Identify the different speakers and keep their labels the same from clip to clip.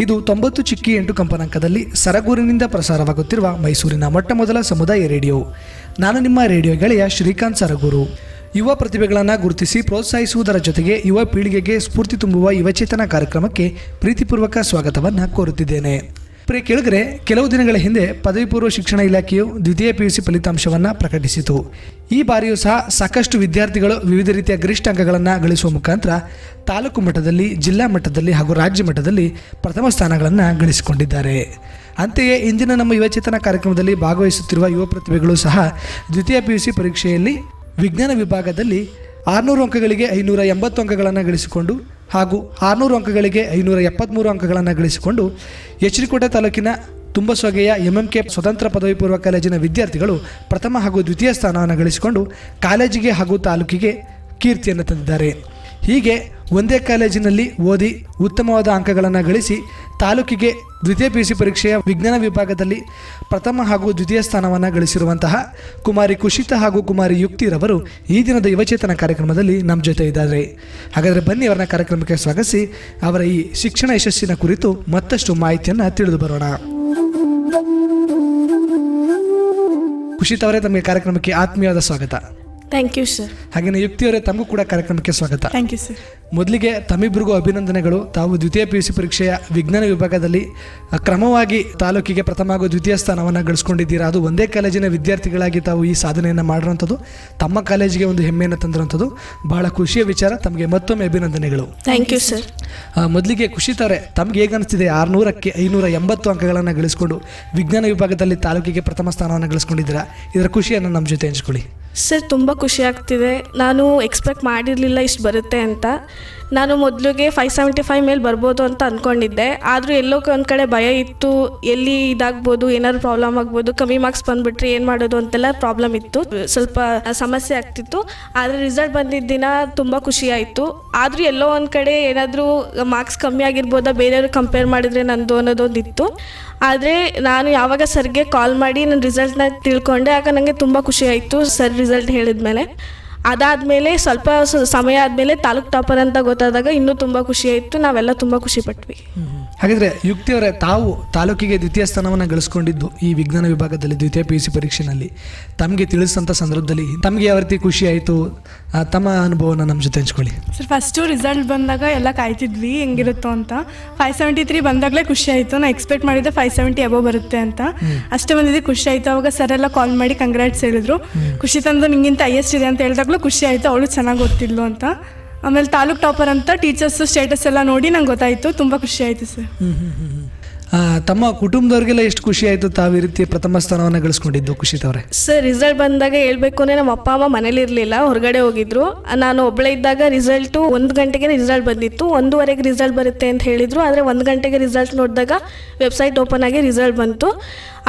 Speaker 1: ಇದು ತೊಂಬತ್ತು ಚಿಕ್ಕಿ ಎಂಟು ಕಂಪನಾಂಕದಲ್ಲಿ ಸರಗೂರಿನಿಂದ ಪ್ರಸಾರವಾಗುತ್ತಿರುವ ಮೈಸೂರಿನ ಮೊಟ್ಟ ಮೊದಲ ಸಮುದಾಯ ರೇಡಿಯೋ. ನಾನು ನಿಮ್ಮ ರೇಡಿಯೋ ಗೆಳೆಯ ಶ್ರೀಕಾಂತ್ ಸರಗೂರು. ಯುವ ಪ್ರತಿಭೆಗಳನ್ನು ಗುರುತಿಸಿ ಪ್ರೋತ್ಸಾಹಿಸುವುದರ ಜೊತೆಗೆ ಯುವ ಪೀಳಿಗೆಗೆ ಸ್ಫೂರ್ತಿ ತುಂಬುವ ಯುವಚೇತನ ಕಾರ್ಯಕ್ರಮಕ್ಕೆ ಪ್ರೀತಿಪೂರ್ವಕ ಸ್ವಾಗತವನ್ನು ಕೋರುತ್ತಿದ್ದೇನೆ. ಪ್ರಿಯ ಕೇಳಿದರೆ ಕೆಲವು ದಿನಗಳ ಹಿಂದೆ ಪದವಿ ಪೂರ್ವ ಶಿಕ್ಷಣ ಇಲಾಖೆಯು ದ್ವಿತೀಯ ಪಿಯುಸಿ ಫಲಿತಾಂಶವನ್ನು ಪ್ರಕಟಿಸಿತು. ಈ ಬಾರಿಯೂ ಸಹ ಸಾಕಷ್ಟು ವಿದ್ಯಾರ್ಥಿಗಳು ವಿವಿಧ ರೀತಿಯ ಗರಿಷ್ಠ ಅಂಕಗಳನ್ನು ಗಳಿಸುವ ಮುಖಾಂತರ ತಾಲೂಕು ಮಟ್ಟದಲ್ಲಿ, ಜಿಲ್ಲಾ ಮಟ್ಟದಲ್ಲಿ ಹಾಗೂ ರಾಜ್ಯ ಮಟ್ಟದಲ್ಲಿ ಪ್ರಥಮ ಸ್ಥಾನಗಳನ್ನು ಗಳಿಸಿಕೊಂಡಿದ್ದಾರೆ. ಅಂತೆಯೇ ಇಂದಿನ ನಮ್ಮ ಯುವಚೇತನ ಕಾರ್ಯಕ್ರಮದಲ್ಲಿ ಭಾಗವಹಿಸುತ್ತಿರುವ ಯುವ ಪ್ರತಿಭೆಗಳು ಸಹ ದ್ವಿತೀಯ ಪಿಯುಸಿ ಪರೀಕ್ಷೆಯಲ್ಲಿ ವಿಜ್ಞಾನ ವಿಭಾಗದಲ್ಲಿ ಆರುನೂರು ಅಂಕಗಳಿಗೆ ಐನೂರ ಎಂಬತ್ತು ಅಂಕಗಳನ್ನು ಗಳಿಸಿಕೊಂಡು ಹಾಗೂ ಆರುನೂರು ಅಂಕಗಳಿಗೆ ಐನೂರ ಎಪ್ಪತ್ತ್ಮೂರು ಅಂಕಗಳನ್ನು ಗಳಿಸಿಕೊಂಡು ಎಚ್ಚರಿಕೋಟೆ ತಾಲೂಕಿನ ತುಂಬಸೊಗೆಯ ಕೆ ಸ್ವತಂತ್ರ ಪದವಿ ಪೂರ್ವ ಕಾಲೇಜಿನ ವಿದ್ಯಾರ್ಥಿಗಳು ಪ್ರಥಮ ಹಾಗೂ ದ್ವಿತೀಯ ಸ್ಥಾನವನ್ನು ಗಳಿಸಿಕೊಂಡು ಕಾಲೇಜಿಗೆ ಹಾಗೂ ತಾಲೂಕಿಗೆ ಕೀರ್ತಿಯನ್ನು ತಂದಿದ್ದಾರೆ. ಹೀಗೆ ಒಂದೇ ಕಾಲೇಜಿನಲ್ಲಿ ಓದಿ ಉತ್ತಮವಾದ ಅಂಕಗಳನ್ನು ಗಳಿಸಿ ತಾಲೂಕಿಗೆ ದ್ವಿತೀಯ ಪಿ ಯು ಸಿ ಪರೀಕ್ಷೆಯ ವಿಜ್ಞಾನ ವಿಭಾಗದಲ್ಲಿ ಪ್ರಥಮ ಹಾಗೂ ದ್ವಿತೀಯ ಸ್ಥಾನವನ್ನು ಗಳಿಸಿರುವಂತಹ ಕುಮಾರಿ ಕುಶಿತ ಹಾಗೂ ಕುಮಾರಿ ಯುಕ್ತಿರವರು ಈ ದಿನದ ಯುವಚೇತನ ಕಾರ್ಯಕ್ರಮದಲ್ಲಿ ನಮ್ಮ ಜೊತೆ ಇದ್ದಾರೆ. ಹಾಗಾದರೆ ಬನ್ನಿ ಅವರನ್ನ ಕಾರ್ಯಕ್ರಮಕ್ಕೆ ಸ್ವಾಗತಿಸಿ ಅವರ ಈ ಶಿಕ್ಷಣ ಯಶಸ್ಸಿನ ಕುರಿತು ಮತ್ತಷ್ಟು ಮಾಹಿತಿಯನ್ನು ತಿಳಿದು ಬರೋಣ. ಕುಶಿತ್ ಅವರೇ ತಮಗೆ ಕಾರ್ಯಕ್ರಮಕ್ಕೆ ಆತ್ಮೀಯವಾದ ಸ್ವಾಗತ.
Speaker 2: ಥ್ಯಾಂಕ್ ಯು ಸರ್
Speaker 1: ಹಾಗೆಯೇ ಯುಕ್ತಿಯವರೇ ತಮಗೂ ಕೂಡ ಕಾರ್ಯಕ್ರಮಕ್ಕೆ ಸ್ವಾಗತ.
Speaker 2: ಥ್ಯಾಂಕ್ ಯು ಸರ್
Speaker 1: ಮೊದಲಿಗೆ ತಮ್ಮಿಬ್ಬರಿಗೂ ಅಭಿನಂದನೆಗಳು. ತಾವು ದ್ವಿತೀಯ ಪಿ ಯು ಸಿ ಪರೀಕ್ಷೆಯ ವಿಜ್ಞಾನ ವಿಭಾಗದಲ್ಲಿ ಕ್ರಮವಾಗಿ ತಾಲೂಕಿಗೆ ಪ್ರಥಮ ಹಾಗೂ ದ್ವಿತೀಯ ಸ್ಥಾನವನ್ನು ಗಳಿಸ್ಕೊಂಡಿದ್ದೀರಾ? ಅದು ಒಂದೇ ಕಾಲೇಜಿನ ವಿದ್ಯಾರ್ಥಿಗಳಾಗಿ ತಾವು ಈ ಸಾಧನೆಯನ್ನು ಮಾಡಿರುವಂಥದ್ದು. ತಮ್ಮ ಕಾಲೇಜಿಗೆ ಒಂದು ಹೆಮ್ಮೆಯನ್ನು ತಂದಿರುವಂಥದ್ದು. ಬಹಳ ಖುಷಿಯ ವಿಚಾರ. ತಮಗೆ ಮತ್ತೊಮ್ಮೆ ಅಭಿನಂದನೆಗಳು.
Speaker 2: ಥ್ಯಾಂಕ್ ಯು ಸರ್
Speaker 1: ಮೊದಲಿಗೆ ಖುಷಿತಾರೆ ತಮ್ಗೆ ಹೇಗೆ ಅನಿಸ್ತಿದೆ ಆರುನೂರಕ್ಕೆ ಐನೂರ ಎಂಬತ್ತು ಅಂಕಗಳನ್ನು ಗಳಿಸ್ಕೊಂಡು ವಿಜ್ಞಾನ ವಿಭಾಗದಲ್ಲಿ ತಾಲೂಕಿಗೆ ಪ್ರಥಮ ಸ್ಥಾನವನ್ನು ಗಳಿಸ್ಕೊಂಡಿದ್ದೀರಾ? ಇದರ ಖುಷಿಯನ್ನು ನಮ್ಮ ಜೊತೆ ಹಂಚ್ಕೊಳ್ಳಿ.
Speaker 2: ಸರ್, ತುಂಬ ಖುಷಿ ಆಗ್ತಿದೆ. ನಾನು ಎಕ್ಸ್ಪೆಕ್ಟ್ ಮಾಡಿರಲಿಲ್ಲ ಇಷ್ಟು ಬರುತ್ತೆ ಅಂತ. ನಾನು ಮೊದಲಿಗೆ ಫೈವ್ ಸೆವೆಂಟಿ ಫೈವ್ ಮೇಲೆ ಬರ್ಬೋದು ಅಂತ ಅಂದ್ಕೊಂಡಿದ್ದೆ ಆದರೂ ಎಲ್ಲೋ ಒಂದು ಕಡೆ ಭಯ ಇತ್ತು. ಎಲ್ಲಿ ಇದಾಗ್ಬೋದು, ಏನಾದ್ರು ಪ್ರಾಬ್ಲಮ್ ಆಗ್ಬೋದು, ಕಮ್ಮಿ ಮಾರ್ಕ್ಸ್ ಬಂದುಬಿಟ್ರೆ ಏನು ಮಾಡೋದು ಅಂತೆಲ್ಲ ಪ್ರಾಬ್ಲಮ್ ಇತ್ತು. ಸ್ವಲ್ಪ ಸಮಸ್ಯೆ ಆಗ್ತಿತ್ತು. ಆದರೆ ರಿಸಲ್ಟ್ ಬಂದಿದ್ದ ದಿನ ತುಂಬ ಖುಷಿ ಆಯಿತು. ಆದರೂ ಎಲ್ಲೋ ಒಂದು ಕಡೆ ಏನಾದರೂ ಮಾರ್ಕ್ಸ್ ಕಮ್ಮಿ ಆಗಿರ್ಬೋದಾ, ಬೇರೆಯವ್ರು ಕಂಪೇರ್ ಮಾಡಿದರೆ ನಂದು ಅನ್ನೋದೊಂದು ಇತ್ತು ಆದರೆ ನಾನು ಯಾವಾಗ ಸರ್ಗೆ ಕಾಲ್ ಮಾಡಿ ನನ್ನ ರಿಸಲ್ಟ್ನ ತಿಳ್ಕೊಂಡೆ, ಆಗ ನನಗೆ ತುಂಬ ಖುಷಿ ಆಯಿತು. ಸರ್ ರಿಸಲ್ಟ್ ಹೇಳಿದ್ಮೇಲೆ. ಅದಾದಮೇಲೆ ಸ್ವಲ್ಪ ಸಮಯ ಆದಮೇಲೆ ತಾಲೂಕ್ ಟಾಪರ್ ಅಂತ ಗೊತ್ತಾದಾಗ ಇನ್ನೂ ತುಂಬ ಖುಷಿ ಆಯಿತು ನಾವೆಲ್ಲ ತುಂಬ ಖುಷಿ ಪಟ್ವಿ.
Speaker 1: ಹಾಗಿದ್ರೆ ಯುಕ್ತಿಯವರೇ ತಾವು ತಾಲೂಕಿಗೆ ದ್ವಿತೀಯ ಸ್ಥಾನವನ್ನು ಗಳಿಸ್ಕೊಂಡಿದ್ದು ಈ ವಿಜ್ಞಾನ ವಿಭಾಗದಲ್ಲಿ ದ್ವಿತೀಯ ಪಿ ಯು ಸಿ ಪರೀಕ್ಷೆನಲ್ಲಿ. ತಮಗೆ ತಿಳಿಸಿದಂಥ ಸಂದರ್ಭದಲ್ಲಿ ತಮಗೆ ಯಾವ ರೀತಿ ಖುಷಿ ಆಯಿತು? ತಮ್ಮ ಅನುಭವವನ್ನು ನಮ್ಮ ಜೊತೆ ಹಂಚ್ಕೊಳ್ಳಿ.
Speaker 3: ಸರ್ ಫಸ್ಟು ರಿಸಲ್ಟ್ ಬಂದಾಗ ಎಲ್ಲ ಕಾಯ್ತಿದ್ವಿ ಹೆಂಗಿರುತ್ತೋ ಅಂತ. ಫೈವ್ ಸೆವೆಂಟಿ ತ್ರೀ ಬಂದಾಗಲೇ ಖುಷಿ ಆಯಿತು. ನಾನು ಎಕ್ಸ್ಪೆಕ್ಟ್ ಮಾಡಿದ್ದೆ ಫೈವ್ ಸೆವೆಂಟಿ ಅಬೋ ಬರುತ್ತೆ ಅಂತ. ಅಷ್ಟೇ ಬಂದಿದ್ದೆ ಖುಷಿ ಆಯಿತು. ಅವಾಗ ಸರ್ ಎಲ್ಲ ಕಾಲ್ ಮಾಡಿ ಕಂಗ್ರಾಟ್ಸ್ ಹೇಳಿದ್ರು. ಖುಷಿ ತಂದು ನಿಂಗಿಂತ ಹೈಯೆಸ್ಟ್ ಇದೆ ಅಂತ ಹೇಳಿದಾಗಲೂ ಖುಷಿ ಆಯಿತು. ಅವಳು ಚೆನ್ನಾಗಿ ಓದ್ತಿದ್ಲು ಅಂತ. ಆಮೇಲೆ ತಾಲೂಕ್ ಟಾಪರ್ ಅಂತ ಟೀಚರ್ಸ್ ಸ್ಟೇಟಸ್ ಎಲ್ಲ ನೋಡಿ ನಂಗೆ ಗೊತ್ತಾಯಿತು. ತುಂಬ ಖುಷಿ ಆಯಿತು ಸರ್.
Speaker 1: ತಮ್ಮ ಕುಟುಂಬದವ್ರಿಗೆಲ್ಲ ಎಷ್ಟು ಖುಷಿ ಆಯಿತು ತಾವು ಈ ರೀತಿ ಪ್ರಥಮ ಸ್ಥಾನವನ್ನು ಗಳಿಸ್ಕೊಂಡಿದ್ದು ಖುಷಿತವ್ರೆ
Speaker 2: ಸರ್ ರಿಸಲ್ಟ್ ಬಂದಾಗ ಹೇಳ್ಬೇಕು ಅಂದರೆ ನಮ್ಮ ಅಪ್ಪ ಅಮ್ಮ ಮನೇಲಿ ಇರಲಿಲ್ಲ ಹೊರಗಡೆ ಹೋಗಿದ್ರು. ನಾನು ಒಬ್ಬಳೇ ಇದ್ದಾಗ ರಿಸಲ್ಟು ಒಂದು ಗಂಟೆಗೆ ರಿಸಲ್ಟ್ ಬಂದಿತ್ತು. ಒಂದೂವರೆಗೆ ರಿಸಲ್ಟ್ ಬರುತ್ತೆ ಅಂತ ಹೇಳಿದರು. ಆದರೆ ಒಂದು ಗಂಟೆಗೆ ರಿಸಲ್ಟ್ ನೋಡಿದಾಗ ವೆಬ್ಸೈಟ್ ಓಪನ್ ಆಗಿ ರಿಸಲ್ಟ್ ಬಂತು.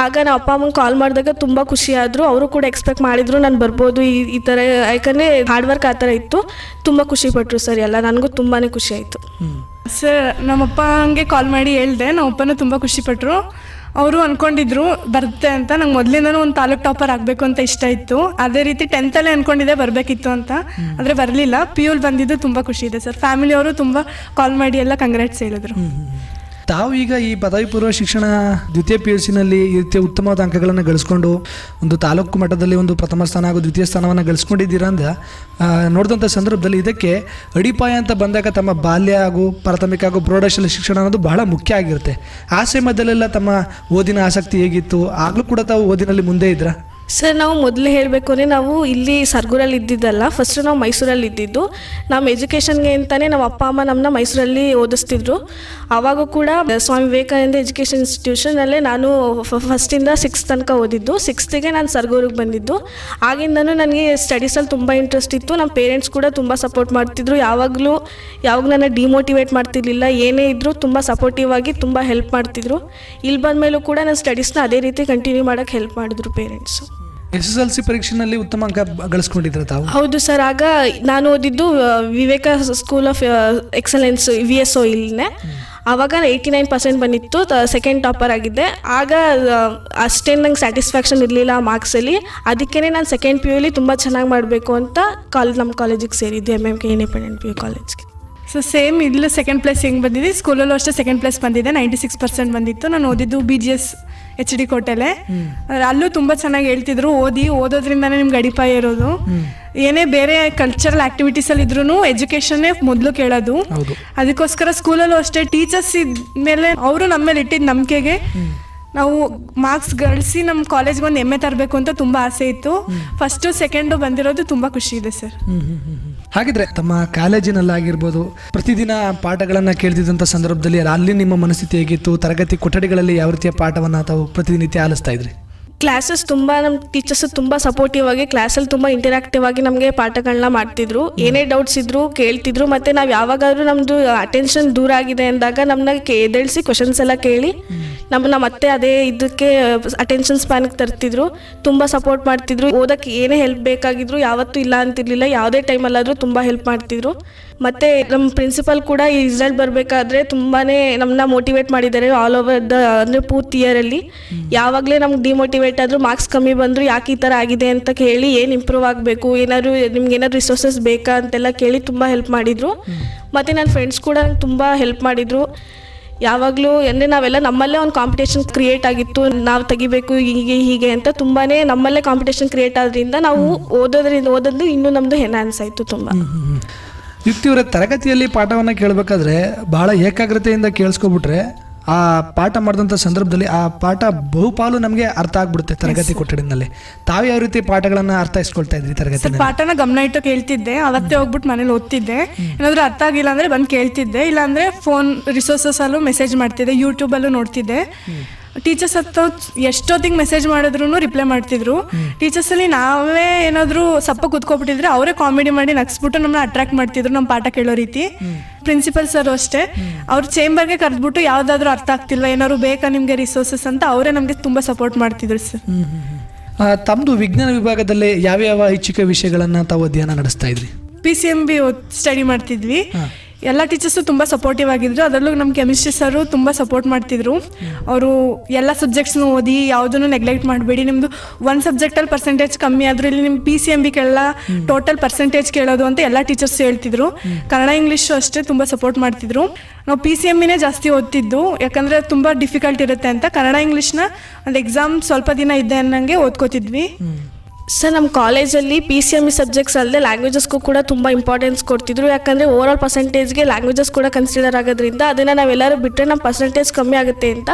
Speaker 2: ಆಗ ನಮ್ಮ ಅಪ್ಪ ಅಮ್ಮಂಗೆ ಕಾಲ್ ಮಾಡಿದಾಗ ತುಂಬ ಖುಷಿ ಆದ್ರು. ಅವರು ಕೂಡ ಎಕ್ಸ್ಪೆಕ್ಟ್ ಮಾಡಿದ್ರು ನಾನು ಬರ್ಬೋದು ಈ ಈ ಥರ ಯಾಕಂದರೆ ಹಾರ್ಡ್ ವರ್ಕ್ ಆ ಥರ ಇತ್ತು. ತುಂಬ ಖುಷಿ ಪಟ್ರು ಸರ್ ಎಲ್ಲ. ನನಗೂ ತುಂಬಾ ಖುಷಿ ಆಯಿತು.
Speaker 3: ಸರ್, ನಮ್ಮಪ್ಪ ಹಂಗೆ ಕಾಲ್ ಮಾಡಿ ಹೇಳ್ದೆ. ನಮ್ಮಪ್ಪನೂ ತುಂಬ ಖುಷಿಪಟ್ಟರು ಅವರು ಅಂದ್ಕೊಂಡಿದ್ರು ಬರುತ್ತೆ ಅಂತ. ನಂಗೆ ಮೊದಲಿಂದನೂ ಒಂದು ತಾಲೂಕ್ ಟಾಪರ್ ಆಗಬೇಕು ಅಂತ ಇಷ್ಟ ಇತ್ತು. ಅದೇ ರೀತಿ ಟೆಂತಲ್ಲೇ ಅಂದ್ಕೊಂಡಿದ್ದೆ ಬರಬೇಕಿತ್ತು ಅಂತ. ಆದರೆ ಬರಲಿಲ್ಲ. ಪಿ ಯುಲ್ ಬಂದಿದ್ದು ತುಂಬ ಖುಷಿ ಇದೆ ಸರ್. ಫ್ಯಾಮಿಲಿಯವರು ತುಂಬ ಕಾಲ್ ಮಾಡಿ ಎಲ್ಲ ಕಂಗ್ರಾಟ್ಸ್ ಹೇಳಿದ್ರು.
Speaker 1: ತಾವು ಈಗ ಈ ಪದವಿ ಪೂರ್ವ ಶಿಕ್ಷಣ ದ್ವಿತೀಯ ಪಿ ಯು ಸಿನಲ್ಲಿ ಈ ರೀತಿಯ ಉತ್ತಮವಾದ ಅಂಕಗಳನ್ನು ಗಳಿಸ್ಕೊಂಡು ಒಂದು ತಾಲೂಕು ಮಟ್ಟದಲ್ಲಿ ಒಂದು ಪ್ರಥಮ ಸ್ಥಾನ ಹಾಗೂ ದ್ವಿತೀಯ ಸ್ಥಾನವನ್ನು ಗಳಿಸ್ಕೊಂಡಿದ್ದೀರಾ ನೋಡಿದಂಥ ಸಂದರ್ಭದಲ್ಲಿ ಇದಕ್ಕೆ ಅಡಿಪಾಯ ಅಂತ ಬಂದಾಗ ತಮ್ಮ ಬಾಲ್ಯ ಹಾಗೂ ಪ್ರಾಥಮಿಕ ಹಾಗೂ ಪ್ರೌಢಶಾಲೆ ಶಿಕ್ಷಣ ಅನ್ನೋದು ಬಹಳ ಮುಖ್ಯ ಆಗಿರುತ್ತೆ. ಆ ಸಮಯದಲ್ಲೆಲ್ಲ ತಮ್ಮ ಓದಿನ ಆಸಕ್ತಿ ಹೇಗಿತ್ತು? ಆಗಲೂ ಕೂಡ ತಾವು ಓದಿನಲ್ಲಿ ಮುಂದೆ ಇದ್ರಾ?
Speaker 2: ಸರ್, ನಾವು ಮೊದಲು ಹೇಳಬೇಕು ಅಂದರೆ ನಾವು ಇಲ್ಲಿ ಸರ್ಗೂರಲ್ಲಿ ಇದ್ದಿದ್ದಲ್ಲ ಫಸ್ಟು ನಾವು ಮೈಸೂರಲ್ಲಿ ಇದ್ದಿದ್ದು. ನಮ್ಮ ಎಜುಕೇಷನ್ಗೆ ಅಂತಲೇ ನಮ್ಮ ಅಪ್ಪ, ಅಮ್ಮ ನಮ್ಮನ್ನ ಮೈಸೂರಲ್ಲಿ ಓದಿಸ್ತಿದ್ರು. ಆವಾಗ ಕೂಡ ಸ್ವಾಮಿ ವಿವೇಕಾನಂದ ಎಜುಕೇಷನ್ ಇನ್ಸ್ಟಿಟ್ಯೂಷನಲ್ಲೇ ನಾನು ಫಸ್ಟಿಂದ ಸಿಕ್ಸ್ ತನಕ ಓದಿದ್ದು. ಸಿಕ್ಸ್ತಿಗೆ ನಾನು ಸರ್ಗೂರಿಗೆ ಬಂದಿದ್ದು. ಆಗಿಂದನೂ ನನಗೆ ಸ್ಟಡೀಸಲ್ಲಿ ತುಂಬ ಇಂಟ್ರೆಸ್ಟ್ ಇತ್ತು. ನಮ್ಮ ಪೇರೆಂಟ್ಸ್ ಕೂಡ ತುಂಬ ಸಪೋರ್ಟ್ ಮಾಡ್ತಿದ್ರು. ಯಾವಾಗಲೂ ಯಾವಾಗ ನನ್ನ ಡಿಮೋಟಿವೇಟ್ ಮಾಡ್ತಿರ್ಲಿಲ್ಲ. ಏನೇ ಇದ್ದರೂ ತುಂಬ ಸಪೋರ್ಟಿವ್ ಆಗಿ ತುಂಬ ಹೆಲ್ಪ್ ಮಾಡ್ತಿದ್ರು. ಇಲ್ಲಿ ಬಂದ ಮೇಲೂ ಕೂಡ ನಾನು ಸ್ಟಡೀಸ್ನ ಅದೇ ರೀತಿ ಕಂಟಿನ್ಯೂ ಮಾಡೋಕ್ಕೆ ಹೆಲ್ಪ್ ಮಾಡಿದ್ರು parents
Speaker 1: S S L C ಪರೀಕ್ಷೆನಲ್ಲಿ ಉತ್ತಮ ಅಂಕ ಗಳಿಸ್ಕೊಂಡಿದ್ರೆ ತಾವು?
Speaker 2: ಹೌದು ಸರ್ ಆಗ ನಾನು ಓದಿದ್ದು Viveka school of excellence V S O ಇಲ್ಲೇ ಆವಾಗ ಏಯ್ಟಿ ನೈನ್ ಪರ್ಸೆಂಟ್ ಬಂದಿತ್ತು ಸೆಕೆಂಡ್ ಟಾಪರ್ ಆಗಿದ್ದೆ. ಆಗ ಅಷ್ಟೇನು ನಂಗೆ ಸ್ಯಾಟಿಸ್ಫ್ಯಾಕ್ಷನ್ ಇರಲಿಲ್ಲ ಆ ಮಾರ್ಕ್ಸಲ್ಲಿ ಅದಕ್ಕೇ ನಾನು ಸೆಕೆಂಡ್ ಪಿ ಯುಲಿ ತುಂಬ ಚೆನ್ನಾಗಿ ಮಾಡಬೇಕು ಅಂತ ಕಾಲೇಜ್ ನಮ್ಮ ಕಾಲೇಜಿಗೆ ಸೇರಿದ್ದೆ M M K independent P U ಕಾಲೇಜ್ಗೆ
Speaker 3: ಸೊ ಸೇಮ್ ಇಲ್ಲೂ ಸೆಕೆಂಡ್ ಪ್ಲೇಸ್ ಹೆಂಗೆ ಬಂದಿದೆ? ಸ್ಕೂಲಲ್ಲೂ ಅಷ್ಟೇ ಸೆಕೆಂಡ್ ಪ್ಲೇಸ್ ಬಂದಿದೆ ನೈಂಟಿ ಸಿಕ್ಸ್ ಪರ್ಸೆಂಟ್ ಬಂದಿತ್ತು. ನಾನು ಓದಿದ್ದು B G S H D ಕೋಟೆಲೆ. ಅಲ್ಲೂ ತುಂಬ ಚೆನ್ನಾಗಿ ಹೇಳ್ತಿದ್ರು. ಓದಿ ಓದೋದ್ರಿಂದನೇ ನಿಮ್ಗೆ ಅಡಿಪಾಯ ಇರೋದು. ಏನೇ ಬೇರೆ ಕಲ್ಚರಲ್ ಆ್ಯಕ್ಟಿವಿಟೀಸಲ್ಲಿ ಇದ್ರೂ ಎಜುಕೇಷನ್ನೇ ಮೊದಲು ಕೇಳೋದು. ಅದಕ್ಕೋಸ್ಕರ ಸ್ಕೂಲಲ್ಲೂ ಅಷ್ಟೇ ಟೀಚರ್ಸ್ ಮೇಲೆ ಅವರು ನಮ್ಮ ಮೇಲೆ ಇಟ್ಟಿದ್ದ ನಂಬಿಕೆಗೆ ನಾವು ಮಾರ್ಕ್ಸ್ ಗಳಿಸಿ ನಮ್ಮ ಕಾಲೇಜ್ಗೆ ಒಂದು ಎಮ್ಮೆ ತರಬೇಕು ಅಂತ ತುಂಬ ಆಸೆ ಇತ್ತು. ಫಸ್ಟು ಸೆಕೆಂಡು ಬಂದಿರೋದು ತುಂಬ ಖುಷಿ ಇದೆ ಸರ್.
Speaker 1: ಹಾಗಿದ್ರೆ ತಮ್ಮ ಕಾಲೇಜಿನಲ್ಲಾಗಿರ್ಬೋದು, ಪ್ರತಿದಿನ ಪಾಠಗಳನ್ನು ಕೇಳ್ತಿದ್ದಂಥ ಸಂದರ್ಭದಲ್ಲಿ ಅಲ್ಲಿ ನಿಮ್ಮ ಮನಸ್ಥಿತಿ ಹೇಗಿತ್ತು? ತರಗತಿ ಕೊಠಡಿಗಳಲ್ಲಿ ಯಾವ ರೀತಿಯ ಪಾಠವನ್ನು ತಾವು ಪ್ರತಿನಿತ್ಯ ಆಲಿಸ್ತಾ ಇದ್ರಿ?
Speaker 2: ಕ್ಲಾಸಸ್ ತುಂಬ ನಮ್ಮ ಟೀಚರ್ಸ್ ತುಂಬ ಸಪೋರ್ಟಿವ್ ಆಗಿ ಕ್ಲಾಸಲ್ಲಿ ತುಂಬ ಇಂಟರಾಕ್ಟಿವ್ ಆಗಿ ನಮಗೆ ಪಾಠಗಳನ್ನ ಮಾಡ್ತಿದ್ರು. ಏನೇ ಡೌಟ್ಸ್ ಇದ್ರು ಕೇಳ್ತಿದ್ರು ಮತ್ತು ನಾವು ಯಾವಾಗಾದ್ರೂ ನಮ್ಮದು ಅಟೆನ್ಷನ್ ದೂರ ಆಗಿದೆ ಅಂದಾಗ ನಮ್ಮನ್ನ ಕೇ ಎದ್ದೇಳಿಸಿ ಕ್ವಶನ್ಸ್ ಎಲ್ಲ ಕೇಳಿ ನಮ್ಮನ್ನ ಮತ್ತೆ ಅದೇ ಇದಕ್ಕೆ ಅಟೆನ್ಷನ್ ಸ್ಪ್ಯಾನ್ಗೆ ತರ್ತಿದ್ರು. ತುಂಬ ಸಪೋರ್ಟ್ ಮಾಡ್ತಿದ್ರು. ಓದಕ್ಕೆ ಏನೇ ಹೆಲ್ಪ್ ಬೇಕಾಗಿದ್ರು ಯಾವತ್ತೂ ಇಲ್ಲ ಅಂತಿರ್ಲಿಲ್ಲ. ಯಾವುದೇ ಟೈಮಲ್ಲಾದರೂ ತುಂಬ ಹೆಲ್ಪ್ ಮಾಡ್ತಿದ್ರು. ಮತ್ತು ನಮ್ಮ ಪ್ರಿನ್ಸಿಪಲ್ ಕೂಡ ಈ ರಿಸಲ್ಟ್ ಬರಬೇಕಾದ್ರೆ ತುಂಬಾ ನಮ್ಮನ್ನ ಮೋಟಿವೇಟ್ ಮಾಡಿದ್ದಾರೆ ಆಲ್ ಓವರ್ ದ ಅಂದರೆ ಪೂರ್ತಿ ಇಯರಲ್ಲಿ ಯಾವಾಗಲೇ ನಮ್ಗೆ ಡಿಮೋಟಿವೇಟ್ ಆದರೂ ಮಾರ್ಕ್ಸ್ ಕಮ್ಮಿ ಬಂದರೂ ಯಾಕೆ ಈ ಥರ ಆಗಿದೆ ಅಂತ ಕೇಳಿ ಏನು ಇಂಪ್ರೂವ್ ಆಗಬೇಕು, ಏನಾದರೂ, ನಿಮ್ಗೆ ಏನಾದ್ರು ರಿಸೋರ್ಸಸ್ ಬೇಕಾ ಅಂತೆಲ್ಲ ಕೇಳಿ ತುಂಬ ಹೆಲ್ಪ್ ಮಾಡಿದರು. ಮತ್ತು ನನ್ನ ಫ್ರೆಂಡ್ಸ್ ಕೂಡ ನಂಗೆ ತುಂಬ ಹೆಲ್ಪ್ ಮಾಡಿದರು. ಯಾವಾಗಲೂ ಅಂದರೆ ನಾವೆಲ್ಲ ನಮ್ಮಲ್ಲೇ ಒಂದು ಕಾಂಪಿಟೇಷನ್ ಕ್ರಿಯೇಟ್ ಆಗಿತ್ತು, ನಾವು ತೆಗಿಬೇಕು, ಹೀಗೆ ಹೀಗೆ ಅಂತ ತುಂಬಾ ನಮ್ಮಲ್ಲೇ ಕಾಂಪಿಟೇಷನ್ ಕ್ರಿಯೇಟ್ ಆದ್ರಿಂದ ನಾವು ಓದೋದ್ರಿಂದ, ಓದೋದು ಇನ್ನೂ ನಮ್ಮದು ಎನ್ಹಾನ್ಸ್ ಆಯಿತು ತುಂಬ.
Speaker 1: ಯುಕ್ತಿಯವರ ತರಗತಿಯಲ್ಲಿ ಪಾಠವನ್ನು ಕೇಳಬೇಕಾದ್ರೆ ಬಹಳ ಏಕಾಗ್ರತೆಯಿಂದ ಕೇಳಿಸ್ಕೊಬಿಟ್ರೆ ಆ ಪಾಠ ಮಾಡಿದಂಥ ಸಂದರ್ಭದಲ್ಲಿ ಆ ಪಾಠ ಬಹುಪಾಲು ನಮಗೆ ಅರ್ಥ ಆಗ್ಬಿಡುತ್ತೆ ತರಗತಿ ಕೊಠಡಿನಲ್ಲಿ ತಾವು ಯಾವ ರೀತಿ ಪಾಠಗಳನ್ನು ಅರ್ಥೈಸ್ಕೊಳ್ತಾ ಇದ್ರಿ ತರಗತಿ
Speaker 3: ಪಾಠನ ಗಮನ ಇಟ್ಟು ಕೇಳ್ತಿದ್ದೆ. ಅವತ್ತೇ ಹೋಗ್ಬಿಟ್ಟು ಮನೇಲಿ ಓದ್ತಿದ್ದೆ. ಏನಾದರೂ ಅರ್ಥ ಆಗಿಲ್ಲ ಅಂದರೆ ಬಂದು ಕೇಳ್ತಿದ್ದೆ. ಇಲ್ಲಾಂದರೆ ಫೋನ್ ರಿಸೋರ್ಸಸಲ್ಲೂ ಮೆಸೇಜ್ ಮಾಡ್ತಿದ್ದೆ. ಯೂಟ್ಯೂಬಲ್ಲೂ ನೋಡ್ತಿದ್ದೆ. ಟೀಚರ್ಸ್ ಹತ್ತು ಎಷ್ಟೊತ್ತಿಗೆ ಮೆಸೇಜ್ ಮಾಡಿದ್ರು ರಿಪ್ಲೈ ಮಾಡ್ತಿದ್ರು. ಟೀಚರ್ಸಲ್ಲಿ ನಾವೇ ಏನಾದರೂ ಸಪ್ಪ ಕುತ್ಕೊಬಿಟ್ಟಿದ್ರೆ ಅವರೇ ಕಾಮಿಡಿ ಮಾಡಿ ನಗ್ಸ್ಬಿಟ್ಟು ನಮ್ಮನ್ನ ಅಟ್ರಾಕ್ಟ್ ಮಾಡ್ತಿದ್ರು ನಮ್ಮ ಪಾಠ ಕೇಳೋ ರೀತಿ. ಪ್ರಿನ್ಸಿಪಲ್ ಸರ್ ಅಷ್ಟೇ. ಅವ್ರ ಚೇಂಬರ್ಗೆ ಕರೆದ್ಬಿಟ್ಟು ಯಾವುದಾದ್ರೂ ಅರ್ಥ ಆಗ್ತಿಲ್ಲ ಏನಾದ್ರು ಬೇಕಾ ನಿಮಗೆ ರಿಸೋರ್ಸಸ್ ಅಂತ ಅವರೇ ನಮಗೆ ತುಂಬ ಸಪೋರ್ಟ್ ಮಾಡ್ತಿದ್ರು ಸರ್
Speaker 1: ತಮ್ಮದು ವಿಜ್ಞಾನ ವಿಭಾಗದಲ್ಲಿ ಯಾವ್ಯಾವ ಐಚ್ಛಿಕ ವಿಷಯಗಳನ್ನು ತಾವು ಅಧ್ಯಯನ ನಡೆಸ್ತಾ ಇದ್ರಿ?
Speaker 3: P C M B study ಮಾಡ್ತಿದ್ವಿ. ಎಲ್ಲ ಟೀಚರ್ಸು ತುಂಬ ಸಪೋರ್ಟಿವ್ ಆಗಿದ್ರು. ಅದರಲ್ಲೂ ನಮ್ಮ ಕೆಮಿಸ್ಟ್ರಿ ಸರು ತುಂಬ ಸಪೋರ್ಟ್ ಮಾಡ್ತಿದ್ರು. ಅವರು ಎಲ್ಲ ಸಬ್ಜೆಕ್ಟ್ಸ್ನು ಓದಿ ಯಾವುದನ್ನು ನೆಗ್ಲೆಕ್ಟ್ ಮಾಡಬೇಡಿ. ನಿಮ್ಮದು ಒಂದು ಸಬ್ಜೆಕ್ಟಲ್ಲಿ ಪರ್ಸೆಂಟೇಜ್ ಕಮ್ಮಿ ಆದರೂ ಇಲ್ಲಿ ನಿಮ್ಮ ಪಿ ಸಿ ಎಂ ಬಿ ಕೇಳಲ್ಲ ಟೋಟಲ್ ಪರ್ಸೆಂಟೇಜ್ ಕೇಳೋದು ಅಂತ ಎಲ್ಲ ಟೀಚರ್ಸ್ ಹೇಳ್ತಿದ್ರು. ಕನ್ನಡ ಇಂಗ್ಲೀಷು ಅಷ್ಟೇ ತುಂಬ ಸಪೋರ್ಟ್ ಮಾಡ್ತಿದ್ರು. ನಾವು ಪಿ ಸಿ ಎಮ್ಮಿನೇ ಜಾಸ್ತಿ ಓದ್ತಿದ್ದು. ಯಾಕಂದರೆ ತುಂಬ ಡಿಫಿಕಲ್ಟ್ ಇರುತ್ತೆ ಅಂತ. ಕನ್ನಡ ಇಂಗ್ಲೀಷ್ನ ಒಂದು ಎಕ್ಸಾಮ್ ಸ್ವಲ್ಪ ದಿನ ಇದ್ದೆ ಅನ್ನಂಗೆ ಓದ್ಕೋತಿದ್ವಿ.
Speaker 2: ಸರ್ ನಮ್ಮ ಕಾಲೇಜಲ್ಲಿ ಪಿ ಸಿ ಎಂ ಇ ಸಬ್ಜೆಕ್ಟ್ಸ್ ಅಲ್ಲದೆ ಲ್ಯಾಂಗ್ವೇಜಸ್ಗೂ ಕೂಡ ತುಂಬ ಇಂಪಾರ್ಟೆನ್ಸ್ ಕೊಡ್ತಿದ್ರು. ಯಾಕಂದರೆ ಓವರ್ ಆಲ್ ಪರ್ಸೆಂಟೇಜ್ಗೆ ಲ್ಯಾಂಗ್ವೇಜಸ್ ಕೂಡ ಕನ್ಸಿಡರ್ ಆಗೋದ್ರಿಂದ ಅದನ್ನು ನಾವೆಲ್ಲರೂ ಬಿಟ್ಟರೆ ನಮ್ಮ ಪರ್ಸೆಂಟೇಜ್ ಕಮ್ಮಿ ಆಗುತ್ತೆ ಅಂತ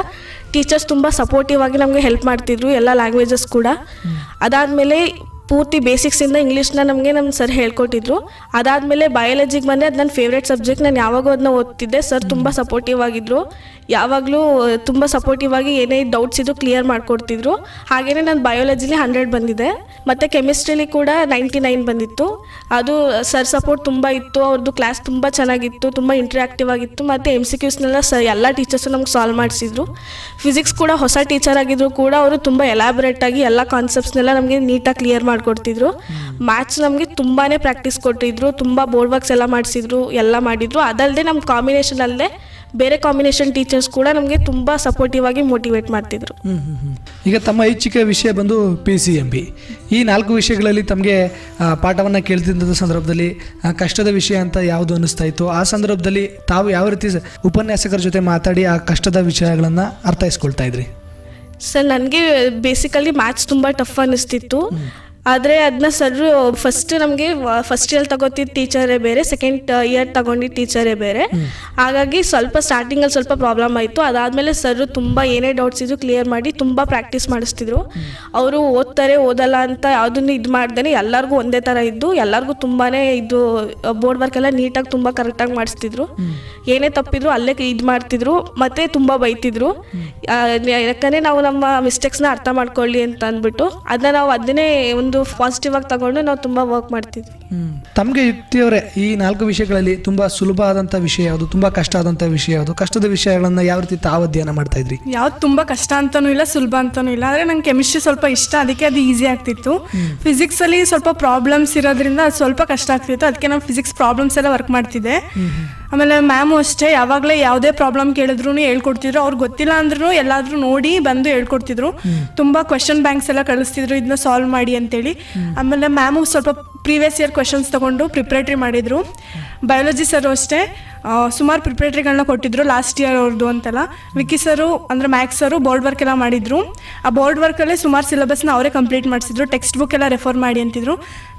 Speaker 2: ಟೀಚರ್ಸ್ ತುಂಬ ಸಪೋರ್ಟಿವ್ ಆಗಿ ನಮಗೆ ಹೆಲ್ಪ್ ಮಾಡ್ತಿದ್ರು ಎಲ್ಲ ಲ್ಯಾಂಗ್ವೇಜಸ್ ಕೂಡ. ಅದಾದಮೇಲೆ ಪೂರ್ತಿ ಬೇಸಿಕ್ಸಿಂದ ಇಂಗ್ಲೀಷ್ನ ನಮಗೆ ನಮ್ಮ ಸರ್ ಹೇಳ್ಕೊಟ್ಟಿದ್ರು. ಅದಾದಮೇಲೆ ಬಯಾಲಜಿಗೆ ಬಂದರೆ ಅದು ನನ್ನ ಫೇವ್ರೇಟ್ ಸಬ್ಜೆಕ್ಟ್ ನಾನು ಯಾವಾಗೂ ಅದನ್ನ ಓದ್ತಿದ್ದೆ. ಸರ್ ತುಂಬ ಸಪೋರ್ಟಿವ್ ಆಗಿದ್ರು. ಯಾವಾಗಲೂ ತುಂಬ ಸಪೋರ್ಟಿವ್ ಆಗಿ ಏನೇ ಡೌಟ್ಸ್ ಇದ್ರು ಕ್ಲಿಯರ್ ಮಾಡಿಕೊಡ್ತಿದ್ರು. ಹಾಗೆಯೇ ನಾನು ಬಯಾಲಜಿಲಿ ಹಂಡ್ರೆಡ್ ಬಂದಿದೆ. ಮತ್ತು ಕೆಮಿಸ್ಟ್ರಿಲಿ ಕೂಡ ನೈಂಟಿ ನೈನ್ ಬಂದಿತ್ತು. ಅದು ಸರ್ ಸಪೋರ್ಟ್ ತುಂಬ ಇತ್ತು. ಅವ್ರದ್ದು ಕ್ಲಾಸ್ ತುಂಬ ಚೆನ್ನಾಗಿತ್ತು, ತುಂಬ ಇಂಟ್ರಾಕ್ಟಿವ್ ಆಗಿತ್ತು. ಮತ್ತು ಎಂ ಸಿ ಕ್ಯೂಸ್ನೆಲ್ಲ ಸ ಎಲ್ಲ ಟೀಚರ್ಸು ನಮ್ಗೆ ಸಾಲ್ವ್ ಮಾಡಿಸಿದ್ರು. ಫಿಸಿಕ್ಸ್ ಕೂಡ ಹೊಸ ಟೀಚರ್ ಆಗಿದ್ರು ಕೂಡ, ಅವರು ತುಂಬ ಆಗಿ ಎಲ್ಲ ಕಾನ್ಸೆಪ್ಟ್ಸ್ನೆಲ್ಲ ನಮಗೆ ನೀಟಾಗಿ ಕ್ಲಿಯರ್ ಮಾಡಿಕೊಡ್ತಿದ್ರು. ಮ್ಯಾಥ್ಸ್ ನಮಗೆ ತುಂಬಾ ಪ್ರಾಕ್ಟೀಸ್ ಕೊಟ್ಟಿದ್ರು ತುಂಬ ಬೋರ್ಡ್ ವರ್ಕ್ಸ್ ಎಲ್ಲ ಮಾಡಿಸಿದ್ರು ಎಲ್ಲ ಮಾಡಿದ್ರು. ಅದಲ್ಲದೆ ನಮ್ಮ ಕಾಂಬಿನೇಷನ್ ಅಲ್ಲದೆ ಬೇರೆ ಕಾಂಬಿನೇಷನ್ ಟೀಚರ್ಸ್ ಕೂಡ ನಮಗೆ ತುಂಬ ಸಪೋರ್ಟಿವ್ ಆಗಿ ಮೋಟಿವೇಟ್ ಮಾಡ್ತಿದ್ರು.
Speaker 1: ಈಗ ತಮ್ಮ ಐಚ್ಛಿಕ ವಿಷಯ ಬಂದು ಪಿ ಸಿ ಎಂ ಬಿ ಈ ನಾಲ್ಕು ವಿಷಯಗಳಲ್ಲಿ ತಮಗೆ ಪಾಠವನ್ನು ಕೇಳ್ತಿದ್ದ ಸಂದರ್ಭದಲ್ಲಿ ಕಷ್ಟದ ವಿಷಯ ಅಂತ ಯಾವುದು ಅನ್ನಿಸ್ತಾ ಇತ್ತು? ಆ ಸಂದರ್ಭದಲ್ಲಿ ತಾವು ಯಾವ ರೀತಿ ಉಪನ್ಯಾಸಕರ ಜೊತೆ ಮಾತಾಡಿ ಆ ಕಷ್ಟದ ವಿಷಯಗಳನ್ನು ಅರ್ಥೈಸ್ಕೊಳ್ತಾ ಇದ್ರಿ?
Speaker 2: ಸರ್ ನನಗೆ ಬೇಸಿಕಲಿ ಮ್ಯಾಥ್ಸ್ ತುಂಬ ಟಫ್ ಅನ್ನಿಸ್ತಿತ್ತು. ಆದರೆ ಅದನ್ನ ಸರ್ ಫಸ್ಟ್ ನಮಗೆ ಫಸ್ಟ್ ಇಯರ್ ತಗೋತಿದ್ದ ಟೀಚರೇ ಬೇರೆ ಸೆಕೆಂಡ್ ಇಯರ್ ತಗೊಂಡಿದ್ದ ಟೀಚರೇ ಬೇರೆ. ಹಾಗಾಗಿ ಸ್ವಲ್ಪ ಸ್ಟಾರ್ಟಿಂಗಲ್ಲಿ ಸ್ವಲ್ಪ ಪ್ರಾಬ್ಲಮ್ ಆಯಿತು. ಅದಾದಮೇಲೆ ಸರ್ ತುಂಬ ಏನೇ ಡೌಟ್ಸ್ ಇದ್ರು ಕ್ಲಿಯರ್ ಮಾಡಿ ತುಂಬ ಪ್ರಾಕ್ಟೀಸ್ ಮಾಡಿಸ್ತಿದ್ರು. ಅವರು ಓದ್ತಾರೆ ಓದಲ್ಲ ಅಂತ ಯಾವುದನ್ನು ಇದು ಮಾಡ್ದೇ ಎಲ್ಲರಿಗೂ ಒಂದೇ ಥರ ಇದ್ದು ಎಲ್ಲರಿಗೂ ತುಂಬಾ ಇದು ಬೋರ್ಡ್ ವರ್ಕ್ ಎಲ್ಲ ನೀಟಾಗಿ ತುಂಬ ಕರೆಕ್ಟಾಗಿ ಮಾಡಿಸ್ತಿದ್ರು. ಏನೇ ತಪ್ಪಿದ್ರು ಅಲ್ಲೇ ಇದು ಮಾಡ್ತಿದ್ರು ಮತ್ತೆ ತುಂಬ ಬೈತಿದ್ರು. ಯಾಕಂದರೆ ನಾವು ನಮ್ಮ ಮಿಸ್ಟೇಕ್ಸ್ನ ಅರ್ಥ ಮಾಡ್ಕೊಳ್ಳಿ ಅಂತ ಅಂದ್ಬಿಟ್ಟು ಅದನ್ನ ನಾವು ಅದನ್ನೇ ಒಂದು ಪಾಸಿಟಿವ್ ಆಗಿ ತಗೊಂಡು ನಾವು ತುಂಬ ವರ್ಕ್ ಮಾಡ್ತಿದ್ವಿ.
Speaker 1: ತಮಗೆ ಯುಕ್ತಿಯವರೇ ಈ ನಾಲ್ಕು ವಿಷಯಗಳಲ್ಲಿ ತುಂಬಾ ಸುಲಭ ಆದಂಥ ವಿಷಯ ಯಾವುದು? ತುಂಬಾ ಕಷ್ಟ ಆದಂಥ ವಿಷಯ ಯಾವುದು? ಕಷ್ಟದ ವಿಷಯಗಳನ್ನ ಯಾವ ರೀತಿ ತಾವು ಅಧ್ಯಯನ ಮಾಡ್ತಾ ಇದ್ರಿ?
Speaker 3: ಯಾವ್ದು ತುಂಬ ಕಷ್ಟ ಅಂತಾನೂ ಇಲ್ಲ ಸುಲಭ ಅಂತಾನೂ ಇಲ್ಲ. ಆದರೆ ನಂಗೆ ಕೆಮಿಸ್ಟ್ರಿ ಸ್ವಲ್ಪ ಇಷ್ಟ ಅದಕ್ಕೆ ಅದು ಈಸಿ ಆಗ್ತಿತ್ತು. ಫಿಸಿಕ್ಸಲ್ಲಿ ಸ್ವಲ್ಪ ಪ್ರಾಬ್ಲಮ್ಸ್ ಇರೋದ್ರಿಂದ ಅದು ಸ್ವಲ್ಪ ಕಷ್ಟ ಆಗ್ತಿತ್ತು. ಅದಕ್ಕೆ ನಾನು ಫಿಸಿಕ್ಸ್ ಪ್ರಾಬ್ಲಮ್ಸ್ ಎಲ್ಲ ವರ್ಕ್ ಮಾಡ್ತಿದ್ದೆ. ಆಮೇಲೆ ಮ್ಯಾಮು ಅಷ್ಟೇ ಯಾವಾಗಲೇ ಯಾವುದೇ ಪ್ರಾಬ್ಲಮ್ ಕೇಳಿದ್ರು ಹೇಳ್ಕೊಡ್ತಿದ್ರು. ಅವ್ರು ಗೊತ್ತಿಲ್ಲ ಅಂದ್ರೂ ಎಲ್ಲಾದರೂ ನೋಡಿ ಬಂದು ಹೇಳ್ಕೊಡ್ತಿದ್ರು. ತುಂಬ ಕ್ವೆಶನ್ ಬ್ಯಾಂಕ್ಸ್ ಎಲ್ಲ ಕಳಿಸ್ತಿದ್ರು ಇದನ್ನ ಸಾಲ್ವ್ ಮಾಡಿ ಅಂತೇಳಿ. ಆಮೇಲೆ ಮ್ಯಾಮು ಸ್ವಲ್ಪ ಪ್ರೀವಿಯಸ್ ಇಯರ್ ಕ್ವೆಶನ್ಸ್ ತೊಗೊಂಡು ಪ್ರಿಪ್ರೇಟ್ರಿ ಮಾಡಿದ್ರು. ಬಯಾಲಜಿ ಸರ್ ಅಷ್ಟೇ ಸುಮಾರು ಪ್ರಿಪ್ರೇಟ್ರಿಗಳನ್ನ ಕೊಟ್ಟಿದ್ರು ಲಾಸ್ಟ್ ಇಯರ್ ಅವ್ರದ್ದು ಅಂತೆಲ್ಲ. ವಿಕ್ಕಿ ಸರು ಅಂದರೆ ಮ್ಯಾಕ್ಸ್ ಸರು ಬೋರ್ಡ್ ವರ್ಕ್ ಎಲ್ಲ ಮಾಡಿದ್ರು. ಆ ಬೋರ್ಡ್ ವರ್ಕಲ್ಲೇ ಸುಮಾರು ಸಿಲೆಬಸ್ನ ಅವರೇ ಕಂಪ್ಲೀಟ್ ಮಾಡಿಸಿದ್ರು. ಟೆಕ್ಸ್ಟ್ ಬುಕ್ ಎಲ್ಲ ರೆಫರ್ ಮಾಡಿ ಅಂತಿದ್ರು.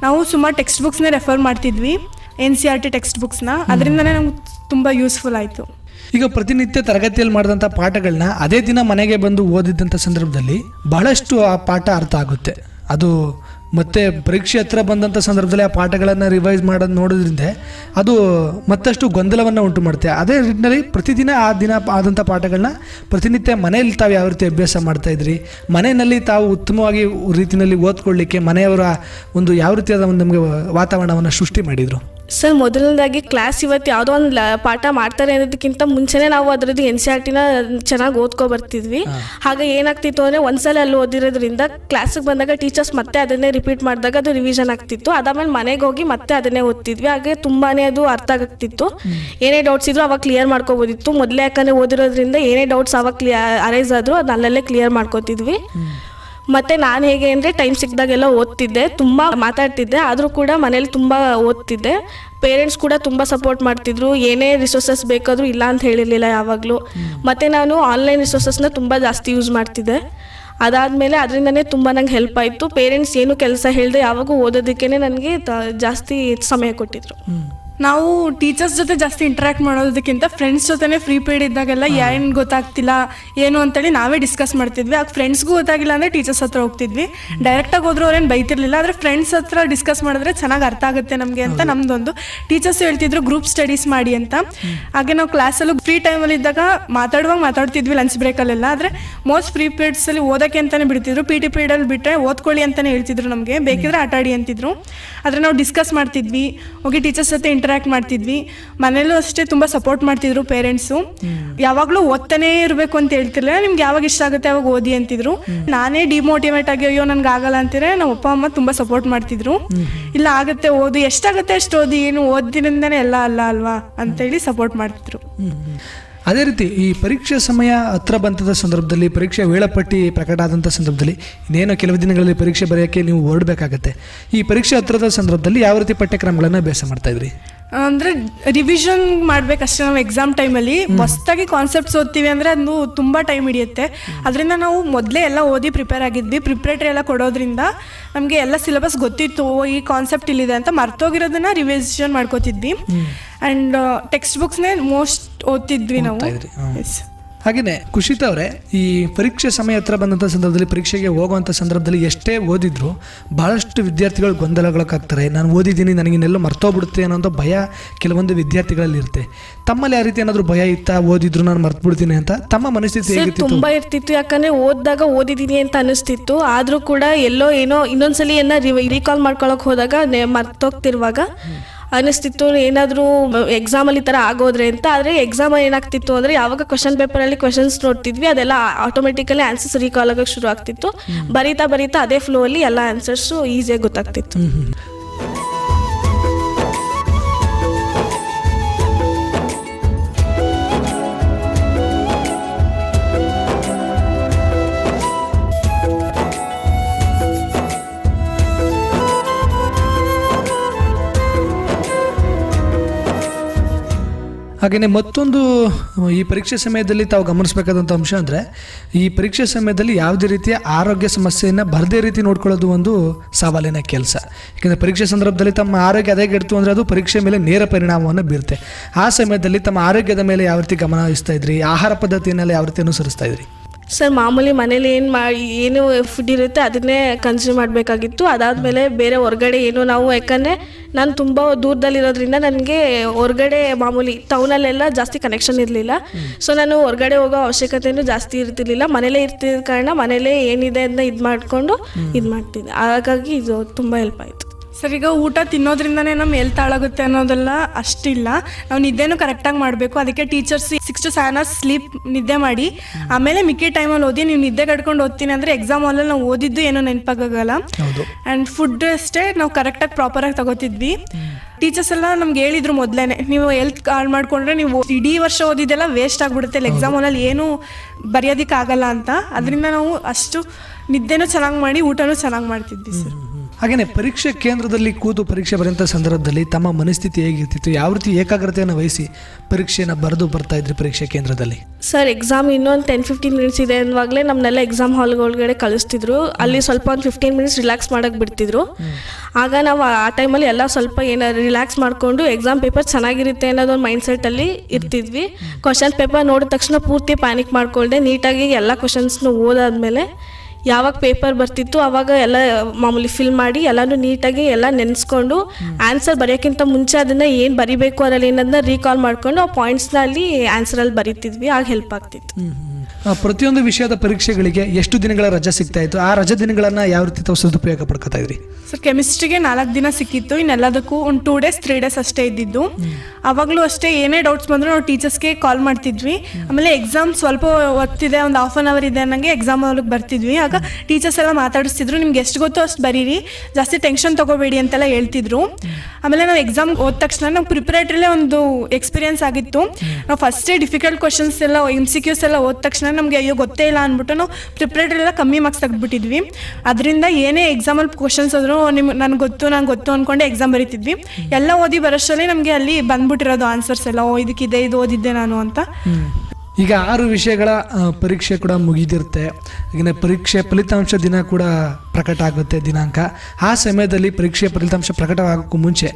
Speaker 3: ನಾವು ಸುಮಾರು ಟೆಕ್ಸ್ಟ್ ಬುಕ್ಸ್ನೇ ರೆಫರ್ ಮಾಡ್ತಿದ್ವಿ. N C R T text ಬುಕ್ಸ್ನ ಅದರಿಂದನೇ ನಮ್ಗೆ ತುಂಬ ಯೂಸ್ಫುಲ್ ಆಯಿತು.
Speaker 1: ಈಗ ಪ್ರತಿನಿತ್ಯ ತರಗತಿಯಲ್ಲಿ ಮಾಡಿದಂಥ ಪಾಠಗಳನ್ನ ಅದೇ ದಿನ ಮನೆಗೆ ಬಂದು ಓದಿದ್ದಂಥ ಸಂದರ್ಭದಲ್ಲಿ ಬಹಳಷ್ಟು ಆ ಪಾಠ ಅರ್ಥ ಆಗುತ್ತೆ. ಅದು ಮತ್ತೆ ಪರೀಕ್ಷೆ ಹತ್ರ ಬಂದಂಥ ಸಂದರ್ಭದಲ್ಲಿ ಆ ಪಾಠಗಳನ್ನು ರಿವೈಸ್ ಮಾಡೋದು ನೋಡೋದ್ರಿಂದ ಅದು ಮತ್ತಷ್ಟು ಗೊಂದಲವನ್ನು ಉಂಟು ಮಾಡುತ್ತೆ. ಅದೇ ರೀತಿಯಲ್ಲಿ ಪ್ರತಿದಿನ ಆ ದಿನ ಆದಂಥ ಪಾಠಗಳನ್ನ ಪ್ರತಿನಿತ್ಯ ಮನೆಯಲ್ಲಿ ತಾವು ಯಾವ ರೀತಿ ಅಭ್ಯಾಸ ಮಾಡ್ತಾ ಇದ್ರಿ? ಮನೆಯಲ್ಲಿ ತಾವು ಉತ್ತಮವಾಗಿ ರೀತಿಯಲ್ಲಿ ಓದ್ಕೊಳ್ಳಿಕ್ಕೆ ಮನೆಯವರ ಒಂದು ಯಾವ ರೀತಿಯಾದ ಒಂದು ನಮಗೆ ವಾತಾವರಣವನ್ನು ಸೃಷ್ಟಿ ಮಾಡಿದರು?
Speaker 2: ಸರ್ ಮೊದಲನೇದಾಗಿ ಕ್ಲಾಸ್ ಇವತ್ತು ಯಾವುದೋ ಒಂದು ಲ- ಪಾಠ ಮಾಡ್ತಾರೆ ಅನ್ನೋದಕ್ಕಿಂತ ಮುಂಚೆನೇ ನಾವು ಅದರದ್ದು ಎನ್ ಸಿ ಆರ್ ಟಿನ ಚೆನ್ನಾಗಿ ಓದ್ಕೊ ಬರ್ತಿದ್ವಿ. ಹಾಗೆ ಏನಾಗ್ತಿತ್ತು ಅಂದರೆ ಒಂದ್ಸಲ ಅಲ್ಲಿ ಓದಿರೋದ್ರಿಂದ ಕ್ಲಾಸಿಗೆ ಬಂದಾಗ ಟೀಚರ್ಸ್ ಮತ್ತೆ ಅದನ್ನೇ ರಿಪೀಟ್ ಮಾಡಿದಾಗ ಅದು ರಿವಿಷನ್ ಆಗ್ತಿತ್ತು. ಅದಾದ್ಮೇಲೆ ಮನೆಗೆ ಹೋಗಿ ಮತ್ತೆ ಅದನ್ನೇ ಓದ್ತಿದ್ವಿ. ಹಾಗೆ ತುಂಬಾ ಅದು ಅರ್ಥ ಆಗ್ತಿತ್ತು. ಏನೇ ಡೌಟ್ಸ್ ಇದ್ರು ಅವಾಗ ಕ್ಲಿಯರ್ ಮಾಡ್ಕೋಬೋದಿತ್ತು. ಮೊದಲೇ ಯಾಕಂದರೆ ಓದಿರೋದ್ರಿಂದ ಏನೇ ಡೌಟ್ಸ್ ಅವಾಗ ಕ್ಲಿಯರ್ ಅರೈಸ್ ಆದರೂ ಅದು ಅಲ್ಲಲ್ಲೇ ಕ್ಲಿಯರ್ ಮಾಡ್ಕೋತಿದ್ವಿ. ಮತ್ತೆ ನಾನು ಹೇಗೆ ಅಂದರೆ ಟೈಮ್ ಸಿಕ್ಕಿದಾಗೆಲ್ಲ ಓದ್ತಿದ್ದೆ, ತುಂಬ ಮಾತಾಡ್ತಿದ್ದೆ, ಆದರೂ ಕೂಡ ಮನೇಲಿ ತುಂಬ ಓದ್ತಿದ್ದೆ. ಪೇರೆಂಟ್ಸ್ ಕೂಡ ತುಂಬ ಸಪೋರ್ಟ್ ಮಾಡ್ತಿದ್ರು, ಏನೇ ರಿಸೋರ್ಸಸ್ ಬೇಕಾದರೂ ಇಲ್ಲ ಅಂತ ಹೇಳಿರಲಿಲ್ಲ ಯಾವಾಗಲೂ. ಮತ್ತು ನಾನು ಆನ್ಲೈನ್ ರಿಸೋರ್ಸಸ್ನ ತುಂಬ ಜಾಸ್ತಿ ಯೂಸ್ ಮಾಡ್ತಿದ್ದೆ. ಅದಾದಮೇಲೆ ಅದರಿಂದನೇ ತುಂಬ ನಂಗೆ ಹೆಲ್ಪ್ ಆಯಿತು. ಪೇರೆಂಟ್ಸ್ ಏನು ಕೆಲಸ ಹೇಳಿದೆ ಯಾವಾಗೂ ಓದೋದಕ್ಕೇ ನನಗೆ ಜಾಸ್ತಿ ಸಮಯ ಕೊಟ್ಟಿದ್ರು.
Speaker 3: ನಾವು ಟೀಚರ್ಸ್ ಜೊತೆ ಜಾಸ್ತಿ ಇಂಟ್ರ್ಯಾಕ್ಟ್ ಮಾಡೋದಕ್ಕಿಂತ ಫ್ರೆಂಡ್ಸ್ ಜೊತೆನೇ ಫ್ರೀ ಪೀರಿಯಡ್ ಇದ್ದಾಗೆಲ್ಲ ಏನು ಗೊತ್ತಾಗ್ತಿಲ್ಲ ಏನು ಅಂತೇಳಿ ನಾವೇ ಡಿಸ್ಕಸ್ ಮಾಡ್ತಿದ್ವಿ. ಆಗ ಫ್ರೆಂಡ್ಸ್ಗೂ ಗೊತ್ತಾಗಿಲ್ಲ ಅಂದರೆ ಟೀಚರ್ಸ್ ಹತ್ರ ಹೋಗ್ತಿದ್ವಿ. ಡೈರೆಕ್ಟಾಗಿ ಹೋದ್ರೆ ಅವ್ರೇನು ಬೈತಿರ್ಲಿಲ್ಲ ಆದರೆ ಫ್ರೆಂಡ್ಸ್ ಹತ್ರ ಡಿಸ್ಕಸ್ ಮಾಡಿದ್ರೆ ಚೆನ್ನಾಗಿ ಅರ್ಥ ಆಗುತ್ತೆ ನಮಗೆ ಅಂತ ನಮ್ದೊಂದು. ಟೀಚರ್ಸ್ ಹೇಳ್ತಿದ್ರು ಗ್ರೂಪ್ ಸ್ಟಡೀಸ್ ಮಾಡಿ ಅಂತ. ಹಾಗೆ ನಾವು ಕ್ಲಾಸಲ್ಲೂ ಫ್ರೀ ಟೈಮಲ್ಲಿ ಇದ್ದಾಗ ಮಾತಾಡುವಾಗ ಮಾತಾಡ್ತಿದ್ವಿ ಲಂಚ್ ಬ್ರೇಕಲ್ಲೆಲ್ಲ ಆದರೆ ಮೋಸ್ಟ್ ಫ್ರೀ ಪೀರಿಯಡ್ಸಲ್ಲಿ ಓದೋಕ್ಕೆ ಅಂತಲೇ ಬಿಡ್ತಿದ್ರು. ಪಿ ಟಿ ಪೀರಿಯಡಲ್ಲಿ ಬಿಟ್ಟರೆ ಓದ್ಕೊಳ್ಳಿ ಅಂತಲೇ ಹೇಳ್ತಿದ್ರು ನಮಗೆ. ಬೇಕಿದ್ರೆ ಆಟಾಡಿ ಅಂತಿದ್ರು. ಆದರೆ ನಾವು ಡಿಸ್ಕಸ್ ಮಾಡ್ತಿದ್ವಿ. ಹೋಗಿ ಟೀಚರ್ಸ್ ಜೊತೆ ಇಂಟ್ರ್ಯಾಕ್ಟ್ ಮಾಡ್ತಿದ್ವಿ. ಮನೇಲೂ ಅಷ್ಟೇ ತುಂಬ ಸಪೋರ್ಟ್ ಮಾಡ್ತಿದ್ರು ಪೇರೆಂಟ್ಸು ಯಾವಾಗಲೂ ಓದ್ತಾನೇ ಇರಬೇಕು ಅಂತ ಹೇಳ್ತಿರ್ಲಿಲ್ಲ. ನಿಮ್ಗೆ ಯಾವಾಗ ಇಷ್ಟ ಆಗುತ್ತೆ ಅವಾಗ ಓದಿ ಅಂತಿದ್ರು. ನಾನೇ ಡಿಮೋಟಿವೇಟ್ ಆಗಿ ಅಯ್ಯೋ ನನ್ಗೆ ಆಗಲ್ಲ ಅಂತಿದ್ರೆ ನಮ್ಮ ಅಪ್ಪ, ಅಮ್ಮ ತುಂಬ ಸಪೋರ್ಟ್ ಮಾಡ್ತಿದ್ರು. ಇಲ್ಲ ಆಗುತ್ತೆ ಓದು. ಎಷ್ಟಾಗುತ್ತೆ ಅಷ್ಟು ಓದಿ. ಏನು ಓದಿನಿಂದನೇ ಎಲ್ಲ ಅಲ್ಲ ಅಲ್ವಾ? ಅಂತೇಳಿ ಸಪೋರ್ಟ್ ಮಾಡ್ತಿದ್ರು.
Speaker 1: ಅದೇ ರೀತಿ ಈ ಪರೀಕ್ಷೆ ಸಮಯ ಹತ್ರ ಬಂತದ ಸಂದರ್ಭದಲ್ಲಿ, ಪರೀಕ್ಷೆ ವೇಳಾಪಟ್ಟಿ ಪ್ರಕಟ ಆದಂಥ ಸಂದರ್ಭದಲ್ಲಿ ಇನ್ನೇನು ಕೆಲವು ದಿನಗಳಲ್ಲಿ ಪರೀಕ್ಷೆ ಬರೆಯೋಕ್ಕೆ ನೀವು ಹೊರಡಬೇಕಾಗತ್ತೆ. ಈ ಪರೀಕ್ಷೆ ಹತ್ರದ ಸಂದರ್ಭದಲ್ಲಿ ಯಾವ ರೀತಿ ಪಠ್ಯಕ್ರಮಗಳನ್ನು ಅಭ್ಯಾಸ ಮಾಡ್ತಾ ಇದ್ರಿ?
Speaker 3: ಅಂದರೆ ರಿವಿಷನ್ ಮಾಡ್ಬೇಕಷ್ಟೇ ನಾವು ಎಕ್ಸಾಮ್ ಟೈಮಲ್ಲಿ ಹೊಸ್ತಾಗಿ ಕಾನ್ಸೆಪ್ಟ್ಸ್ ಓದ್ತೀವಿ ಅಂದರೆ ಅದು ತುಂಬ ಟೈಮ್ ಹಿಡಿಯುತ್ತೆ. ಅದರಿಂದ ನಾವು ಮೊದಲೇ ಎಲ್ಲ ಓದಿ ಪ್ರಿಪೇರ್ ಆಗಿದ್ವಿ. ಪ್ರಿಪ್ರೇಟ್ರಿ ಎಲ್ಲ ಕೊಡೋದ್ರಿಂದ ನಮಗೆ ಎಲ್ಲ ಸಿಲೆಬಸ್ ಗೊತ್ತಿತ್ತು ಈ ಕಾನ್ಸೆಪ್ಟ್ ಇಲ್ಲಿದೆ ಅಂತ ಮರ್ತೋಗಿರೋದನ್ನ ರಿವಿಷನ್ ಮಾಡ್ಕೋತಿದ್ವಿ. ಆ್ಯಂಡ್ ಟೆಕ್ಸ್ಟ್ ಬುಕ್ಸ್ನೇ ಮೋಸ್ಟ್ ಓದ್ತಿದ್ವಿ ನಾವು. ಎಸ್
Speaker 1: ಹಾಗೆಯೇ ಕುಶಿತ್ ಅವರೇ ಈ ಪರೀಕ್ಷೆ ಸಮಯ ಹತ್ರ ಬಂದಂಥ ಸಂದರ್ಭದಲ್ಲಿ ಪರೀಕ್ಷೆಗೆ ಹೋಗುವಂಥ ಸಂದರ್ಭದಲ್ಲಿ ಎಷ್ಟೇ ಓದಿದ್ರು ಭಾಳಷ್ಟು ವಿದ್ಯಾರ್ಥಿಗಳು ಗೊಂದಲಗಳಕ್ಕಾಗ್ತಾರೆ. ನಾನು ಓದಿದ್ದೀನಿ ನನಗಿನ್ನೆಲ್ಲೋ ಮರ್ತೋಗ್ಬಿಡುತ್ತೆ ಅನ್ನೋಂಥ ಭಯ ಕೆಲವೊಂದು ವಿದ್ಯಾರ್ಥಿಗಳಲ್ಲಿ ಇರುತ್ತೆ. ತಮ್ಮಲ್ಲಿ ಆ ರೀತಿ ಏನಾದರೂ ಭಯ ಇತ್ತಾ ಓದಿದ್ರು ನಾನು ಮರ್ತ್ಬಿಡ್ತೀನಿ ಅಂತ? ತಮ್ಮ ಮನಸ್ಥಿತಿ
Speaker 2: ತುಂಬ ಇರ್ತಿತ್ತು. ಯಾಕಂದರೆ ಓದಿದಾಗ ಓದಿದ್ದೀನಿ ಅಂತ ಅನಿಸ್ತಿತ್ತು. ಆದರೂ ಕೂಡ ಎಲ್ಲೋ ಏನೋ ಇನ್ನೊಂದ್ಸಲಿ ಏನೋ ರೀಕಾಲ್ ಮಾಡ್ಕೊಳಕ್ಕೆ ಹೋದಾಗ ಮರ್ತೋಗ್ತಿರುವಾಗ ಅನಿಸ್ತಿತ್ತು ಏನಾದರೂ ಎಕ್ಸಾಮಲ್ಲಿ ಈ ಥರ ಆಗೋದ್ರೆ ಅಂತ ಆದರೆ ಎಕ್ಸಾಮ್ ಏನಾಗ್ತಿತ್ತು ಅಂದರೆ ಯಾವಾಗ ಕ್ವಶನ್ ಪೇಪರಲ್ಲಿ ಕ್ವಶನ್ಸ್ ನೋಡ್ತಿದ್ವಿ ಅದೆಲ್ಲ ಆಟೋಮೆಟಿಕಲಿ ಆನ್ಸರ್ಸ್ ರೀಕಾಲ್ ಆಗೋಕ್ಕೆ ಶುರು ಆಗ್ತಿತ್ತು. ಬರೀತಾ ಬರೀತಾ ಅದೇ ಫ್ಲೋ ಅಲ್ಲಿ ಎಲ್ಲ ಆನ್ಸರ್ಸು ಈಸಿಯಾಗಿ ಗೊತ್ತಾಗ್ತಿತ್ತು.
Speaker 1: ಹಾಗೆಯೇ ಮತ್ತೊಂದು ಈ ಪರೀಕ್ಷೆ ಸಮಯದಲ್ಲಿ ತಾವು ಗಮನಿಸಬೇಕಾದಂಥ ಅಂಶ ಅಂದರೆ, ಈ ಪರೀಕ್ಷೆ ಸಮಯದಲ್ಲಿ ಯಾವುದೇ ರೀತಿಯ ಆರೋಗ್ಯ ಸಮಸ್ಯೆಯನ್ನು ಬರದೇ ರೀತಿ ನೋಡ್ಕೊಳ್ಳೋದು ಒಂದು ಸವಾಲಿನ ಕೆಲಸ. ಯಾಕೆಂದರೆ ಪರೀಕ್ಷೆ ಸಂದರ್ಭದಲ್ಲಿ ತಮ್ಮ ಆರೋಗ್ಯ ಅದೇ ಗೆಡ್ತು ಅಂದರೆ ಅದು ಪರೀಕ್ಷೆ ಮೇಲೆ ನೇರ ಪರಿಣಾಮವನ್ನು ಬೀರುತ್ತೆ. ಆ ಸಮಯದಲ್ಲಿ ತಮ್ಮ ಆರೋಗ್ಯದ ಮೇಲೆ ಯಾವ ರೀತಿ ಗಮನ ಹರಿಸ್ತಾ ಇದ್ರಿ? ಆಹಾರ ಪದ್ಧತಿಯನ್ನೆಲ್ಲ ಯಾವ ರೀತಿ ಅನುಸರಿಸ್ತಾ ಇದ್ರಿ?
Speaker 2: ಸರ್ ಮಾಮೂಲಿ ಮನೇಲಿ ಏನು ಮಾಡಿ ಏನು ಫುಡ್ ಇರುತ್ತೆ ಅದನ್ನೇ ಕನ್ಸ್ಯೂಮ್ ಮಾಡಬೇಕಾಗಿತ್ತು. ಅದಾದಮೇಲೆ ಬೇರೆ ಹೊರಗಡೆ ಏನು ನಾವು ಯಾಕಂದರೆ ನಾನು ತುಂಬ ದೂರದಲ್ಲಿರೋದ್ರಿಂದ ನನಗೆ ಹೊರಗಡೆ ಮಾಮೂಲಿ ಟೌನಲ್ಲೆಲ್ಲ ಜಾಸ್ತಿ ಕನೆಕ್ಷನ್ ಇರಲಿಲ್ಲ. ಸೊ ನಾನು ಹೊರಗಡೆ ಹೋಗೋ ಅವಶ್ಯಕತೆಯೂ ಜಾಸ್ತಿ ಇರ್ತಿರ್ಲಿಲ್ಲ. ಮನೇಲೇ ಇರ್ತಿದ್ದ ಕಾರಣ ಮನೇಲೇ ಏನಿದೆ ಅಂತ ಇದು ಮಾಡಿಕೊಂಡು ಇದು ಮಾಡ್ತಿದ್ದೆ ಹಾಗಾಗಿ ಇದು ತುಂಬ ಹೆಲ್ಪ್ ಆಯಿತು.
Speaker 3: ಸರ್ ಈಗ ಊಟ ತಿನ್ನೋದ್ರಿಂದನೇ ನಮ್ಮ ಎಲ್ತ್ ಹಾಳಾಗುತ್ತೆ ಅನ್ನೋದೆಲ್ಲ ಅಷ್ಟಿಲ್ಲ. ನಾವು ನಿದ್ದೆನೂ ಕರೆಕ್ಟಾಗಿ ಮಾಡಬೇಕು. ಅದಕ್ಕೆ teachers six to seven hours sleep ನಿದ್ದೆ ಮಾಡಿ. ಆಮೇಲೆ ಮಿಕ್ಕಿ ಟೈಮಲ್ಲಿ ಓದಿ ನೀವು ನಿದ್ದೆ ಕಟ್ಕೊಂಡು ಓದ್ತೀನಿ ಅಂದರೆ ಎಕ್ಸಾಮ್ ಹಾಲಲ್ಲಿ ನಾವು ಓದಿದ್ದು ಏನು ನೆನಪಾಗಲ್ಲ ಆ್ಯಂಡ್ ಫುಡ್ ಅಷ್ಟೇ ನಾವು ಕರೆಕ್ಟಾಗಿ ಪ್ರಾಪರಾಗಿ ತಗೋತಿದ್ವಿ. ಟೀಚರ್ಸ್ ಎಲ್ಲ ನಮ್ಗೆ ಹೇಳಿದ್ರು ಮೊದಲೇ ನೀವು ಎಲ್ತ್ ಹಾಳು ಮಾಡ್ಕೊಂಡ್ರೆ ನೀವು ಇಡೀ ವರ್ಷ ಓದಿದ್ದೆಲ್ಲ ವೇಸ್ಟ್ ಆಗಿಬಿಡುತ್ತೆ. ಎಕ್ಸಾಮ್ ಹಾಲಲ್ಲಿ ಏನೂ ಬರೆಯೋದಕ್ಕಾಗಲ್ಲ ಅಂತ. ಅದರಿಂದ ನಾವು ಅಷ್ಟು ನಿದ್ದೆನೂ ಚೆನ್ನಾಗಿ ಮಾಡಿ ಊಟನೂ ಚೆನ್ನಾಗಿ ಮಾಡ್ತಿದ್ವಿ ಸರ್
Speaker 1: ಹಾಗೆಯೇ ಪರೀಕ್ಷೆ ಕೇಂದ್ರದಲ್ಲಿ ಕೂತು ಪರೀಕ್ಷೆ ಬರೆಯುವಂಥ ಸಂದರ್ಭದಲ್ಲಿ ತಮ್ಮ ಮನಸ್ಥಿತಿ ಹೇಗಿರ್ತಿತ್ತು? ಯಾವ ರೀತಿ ಏಕಾಗ್ರತೆಯನ್ನು ವಹಿಸಿ ಪರೀಕ್ಷೆಯನ್ನು ಬರೆದು ಬರ್ತಾ ಇದ್ರಿ ಪರೀಕ್ಷೆ ಕೇಂದ್ರದಲ್ಲಿ?
Speaker 2: ಸರ್ ಎಕ್ಸಾಮ್ ಇನ್ನೊಂದು ಟೆನ್ ಫಿಫ್ಟೀನ್ ಮಿನಿಟ್ಸ್ ಇದೆ ಅನ್ನುವಾಗಲೇ ನಮ್ಮನ್ನೆಲ್ಲ ಎಕ್ಸಾಮ್ ಹಾಲ್ ಒಳಗಡೆ ಕಳಿಸ್ತಿದ್ರು. ಅಲ್ಲಿ ಸ್ವಲ್ಪ ಒಂದು ಫಿಫ್ಟೀನ್ ಮಿನಿಟ್ಸ್ ರಿಲ್ಯಾಕ್ಸ್ ಮಾಡೋಕ್ಕೆ ಬಿಡ್ತಿದ್ರು. ಆಗ ನಾವು ಆ ಟೈಮಲ್ಲಿ ಎಲ್ಲ ಸ್ವಲ್ಪ ಏನಾದ್ರು ರಿಲ್ಯಾಕ್ಸ್ ಮಾಡಿಕೊಂಡು ಎಕ್ಸಾಮ್ ಪೇಪರ್ ಚೆನ್ನಾಗಿರುತ್ತೆ ಅನ್ನೋದೊಂದು ಮೈಂಡ್ ಸೆಟ್ಟಲ್ಲಿ ಇರ್ತಿದ್ವಿ. ಕ್ವಶನ್ ಪೇಪರ್ ನೋಡಿದ ತಕ್ಷಣ ಪೂರ್ತಿ ಪ್ಯಾನಿಕ್ ಮಾಡಿಕೊಳ್ಳದೆ ನೀಟಾಗಿ ಎಲ್ಲ ಕ್ವಶನ್ಸ್ನು ಓದಾದ್ಮೇಲೆ ಯಾವಾಗ ಪೇಪರ್ ಬರ್ತಿತ್ತು ಆವಾಗ ಎಲ್ಲ ಮಾಮೂಲಿ ಫಿಲ್ ಮಾಡಿ ಎಲ್ಲನೂ ನೀಟಾಗಿ ಎಲ್ಲ ನೆನೆಸ್ಕೊಂಡು ಆನ್ಸರ್ ಬರೆಯೋಕ್ಕಿಂತ ಮುಂಚೆ ಅದನ್ನು ಏನು ಬರಿಬೇಕು ಅದರಲ್ಲಿ ಏನದನ್ನ ರೀಕಾಲ್ ಮಾಡ್ಕೊಂಡು ಆ ಪಾಯಿಂಟ್ಸ್ನ ಅಲ್ಲಿ ಆನ್ಸರಲ್ಲಿ ಬರಿತಿದ್ವಿ, ಆಗ ಹೆಲ್ಪ್ ಆಗ್ತಿತ್ತು.
Speaker 1: ಪ್ರತಿಯೊಂದು ವಿಷಯದ ಪರೀಕ್ಷೆಗಳಿಗೆ ಎಷ್ಟು ದಿನಗಳ ರಜೆ ಸಿಗ್ತಾ ಇತ್ತು? ಆ ರಜೆ ದಿನಗಳನ್ನು ಯಾವ ರೀತಿ ತಾವು ಸದುಪಯೋಗ ಪಡ್ಕೊತಾ ಇದ್ರಿ?
Speaker 3: ಸರ್ ಕೆಮಿಸ್ಟ್ರಿಗೆ ನಾಲ್ಕು ದಿನ ಸಿಕ್ಕಿತ್ತು. ಇನ್ನೆಲ್ಲದಕ್ಕೂ ಒಂದು ಟೂ ಡೇಸ್ ತ್ರೀ ಡೇಸ್ ಅಷ್ಟೇ ಇದ್ದಿದ್ದು. ಅವಾಗಲೂ ಅಷ್ಟೇ ಏನೇ ಡೌಟ್ಸ್ ಬಂದರೂ ನಾವು ಟೀಚರ್ಸ್ಗೆ ಕಾಲ್ ಮಾಡ್ತಿದ್ವಿ. ಆಮೇಲೆ ಎಕ್ಸಾಮ್ ಸ್ವಲ್ಪ ಹೊತ್ತಿದೆ, ಒಂದು ಹಾಫ್ ಆನ್ ಅವರ್ ಇದೆ ಅನ್ನಂಗೆ ಎಕ್ಸಾಮ್ ಅವ್ರಿಗೆ ಬರ್ತಿದ್ವಿ. ಆಗ ಟೀಚರ್ಸ್ ಎಲ್ಲ ಮಾತಾಡಿಸ್ತಿದ್ರು, ನಿಮ್ಗೆ ಎಷ್ಟು ಗೊತ್ತೋ ಅಷ್ಟು ಬರೀರಿ. ಜಾಸ್ತಿ ಟೆನ್ಷನ್ ತಗೋಬೇಡಿ ಅಂತೆಲ್ಲ ಹೇಳ್ತಿದ್ರು. ಆಮೇಲೆ ನಾವು ಎಕ್ಸಾಮ್ ಓದ ತಕ್ಷಣ ನಾವು ಪ್ರಿಪರೇಟ್ರಲ್ಲೇ ಒಂದು ಎಕ್ಸ್ಪೀರಿಯನ್ಸ್ ಆಗಿತ್ತು. ನಾವು ಫಸ್ಟೇ ಡಿಫಿಕಲ್ಟ್ ಕ್ವಶನ್ಸ್ ಎಲ್ಲ ಎಂ ಸಿ ಕ್ಯೂಸ್ ಎಲ್ಲ ಓದ ತಕ್ಷಣ ನಮಗೆ ಅಯ್ಯೋ ಗೊತ್ತೇ ಇಲ್ಲ ಅಂದ್ಬಿಟ್ಟು ನಾವು ಎಲ್ಲ ಕಮ್ಮಿ ಮಾರ್ಕ್ಸ್ ತೆಗೆದ್ಬಿಟ್ಟಿದ್ವಿ. ಅದರಿಂದ ಏನೇ ಎಕ್ಸಾಮಲ್ಲಿ ಕ್ವಶನ್ಸ್ ಆದರೂ ನಿಮ್ಗೆ ನನಗೆ ಗೊತ್ತು, ನಂಗೆ ಗೊತ್ತು ಅಂದ್ಕೊಂಡೆ ಎಕ್ಸಾಮ್ ಬರೀತಿದ್ವಿ. ಎಲ್ಲ ಓದಿ ಬರೋಷ್ಟರಲ್ಲಿ ನಮಗೆ ಅಲ್ಲಿ ಬಂದ್ಬಿಟ್ಟಿರೋದು ಆನ್ಸರ್ಸ್ ಎಲ್ಲ, ಓ, ಇದಕ್ಕಿದೆ, ಇದು ಓದಿದ್ದೆ ನಾನು ಅಂತ.
Speaker 1: ಈಗ ಆರು ವಿಷಯಗಳ ಪರೀಕ್ಷೆ ಕೂಡ ಮುಗಿದಿರುತ್ತೆ. ಈಗಿನ ಪರೀಕ್ಷೆ ಫಲಿತಾಂಶ ದಿನ ಕೂಡ ಪ್ರಕಟ ಆಗುತ್ತೆ ದಿನಾಂಕ. ಆ ಸಮಯದಲ್ಲಿ ಪರೀಕ್ಷೆ ಫಲಿತಾಂಶ ಪ್ರಕಟವಾಗೋಕ್ಕೂ ಮುಂಚೆ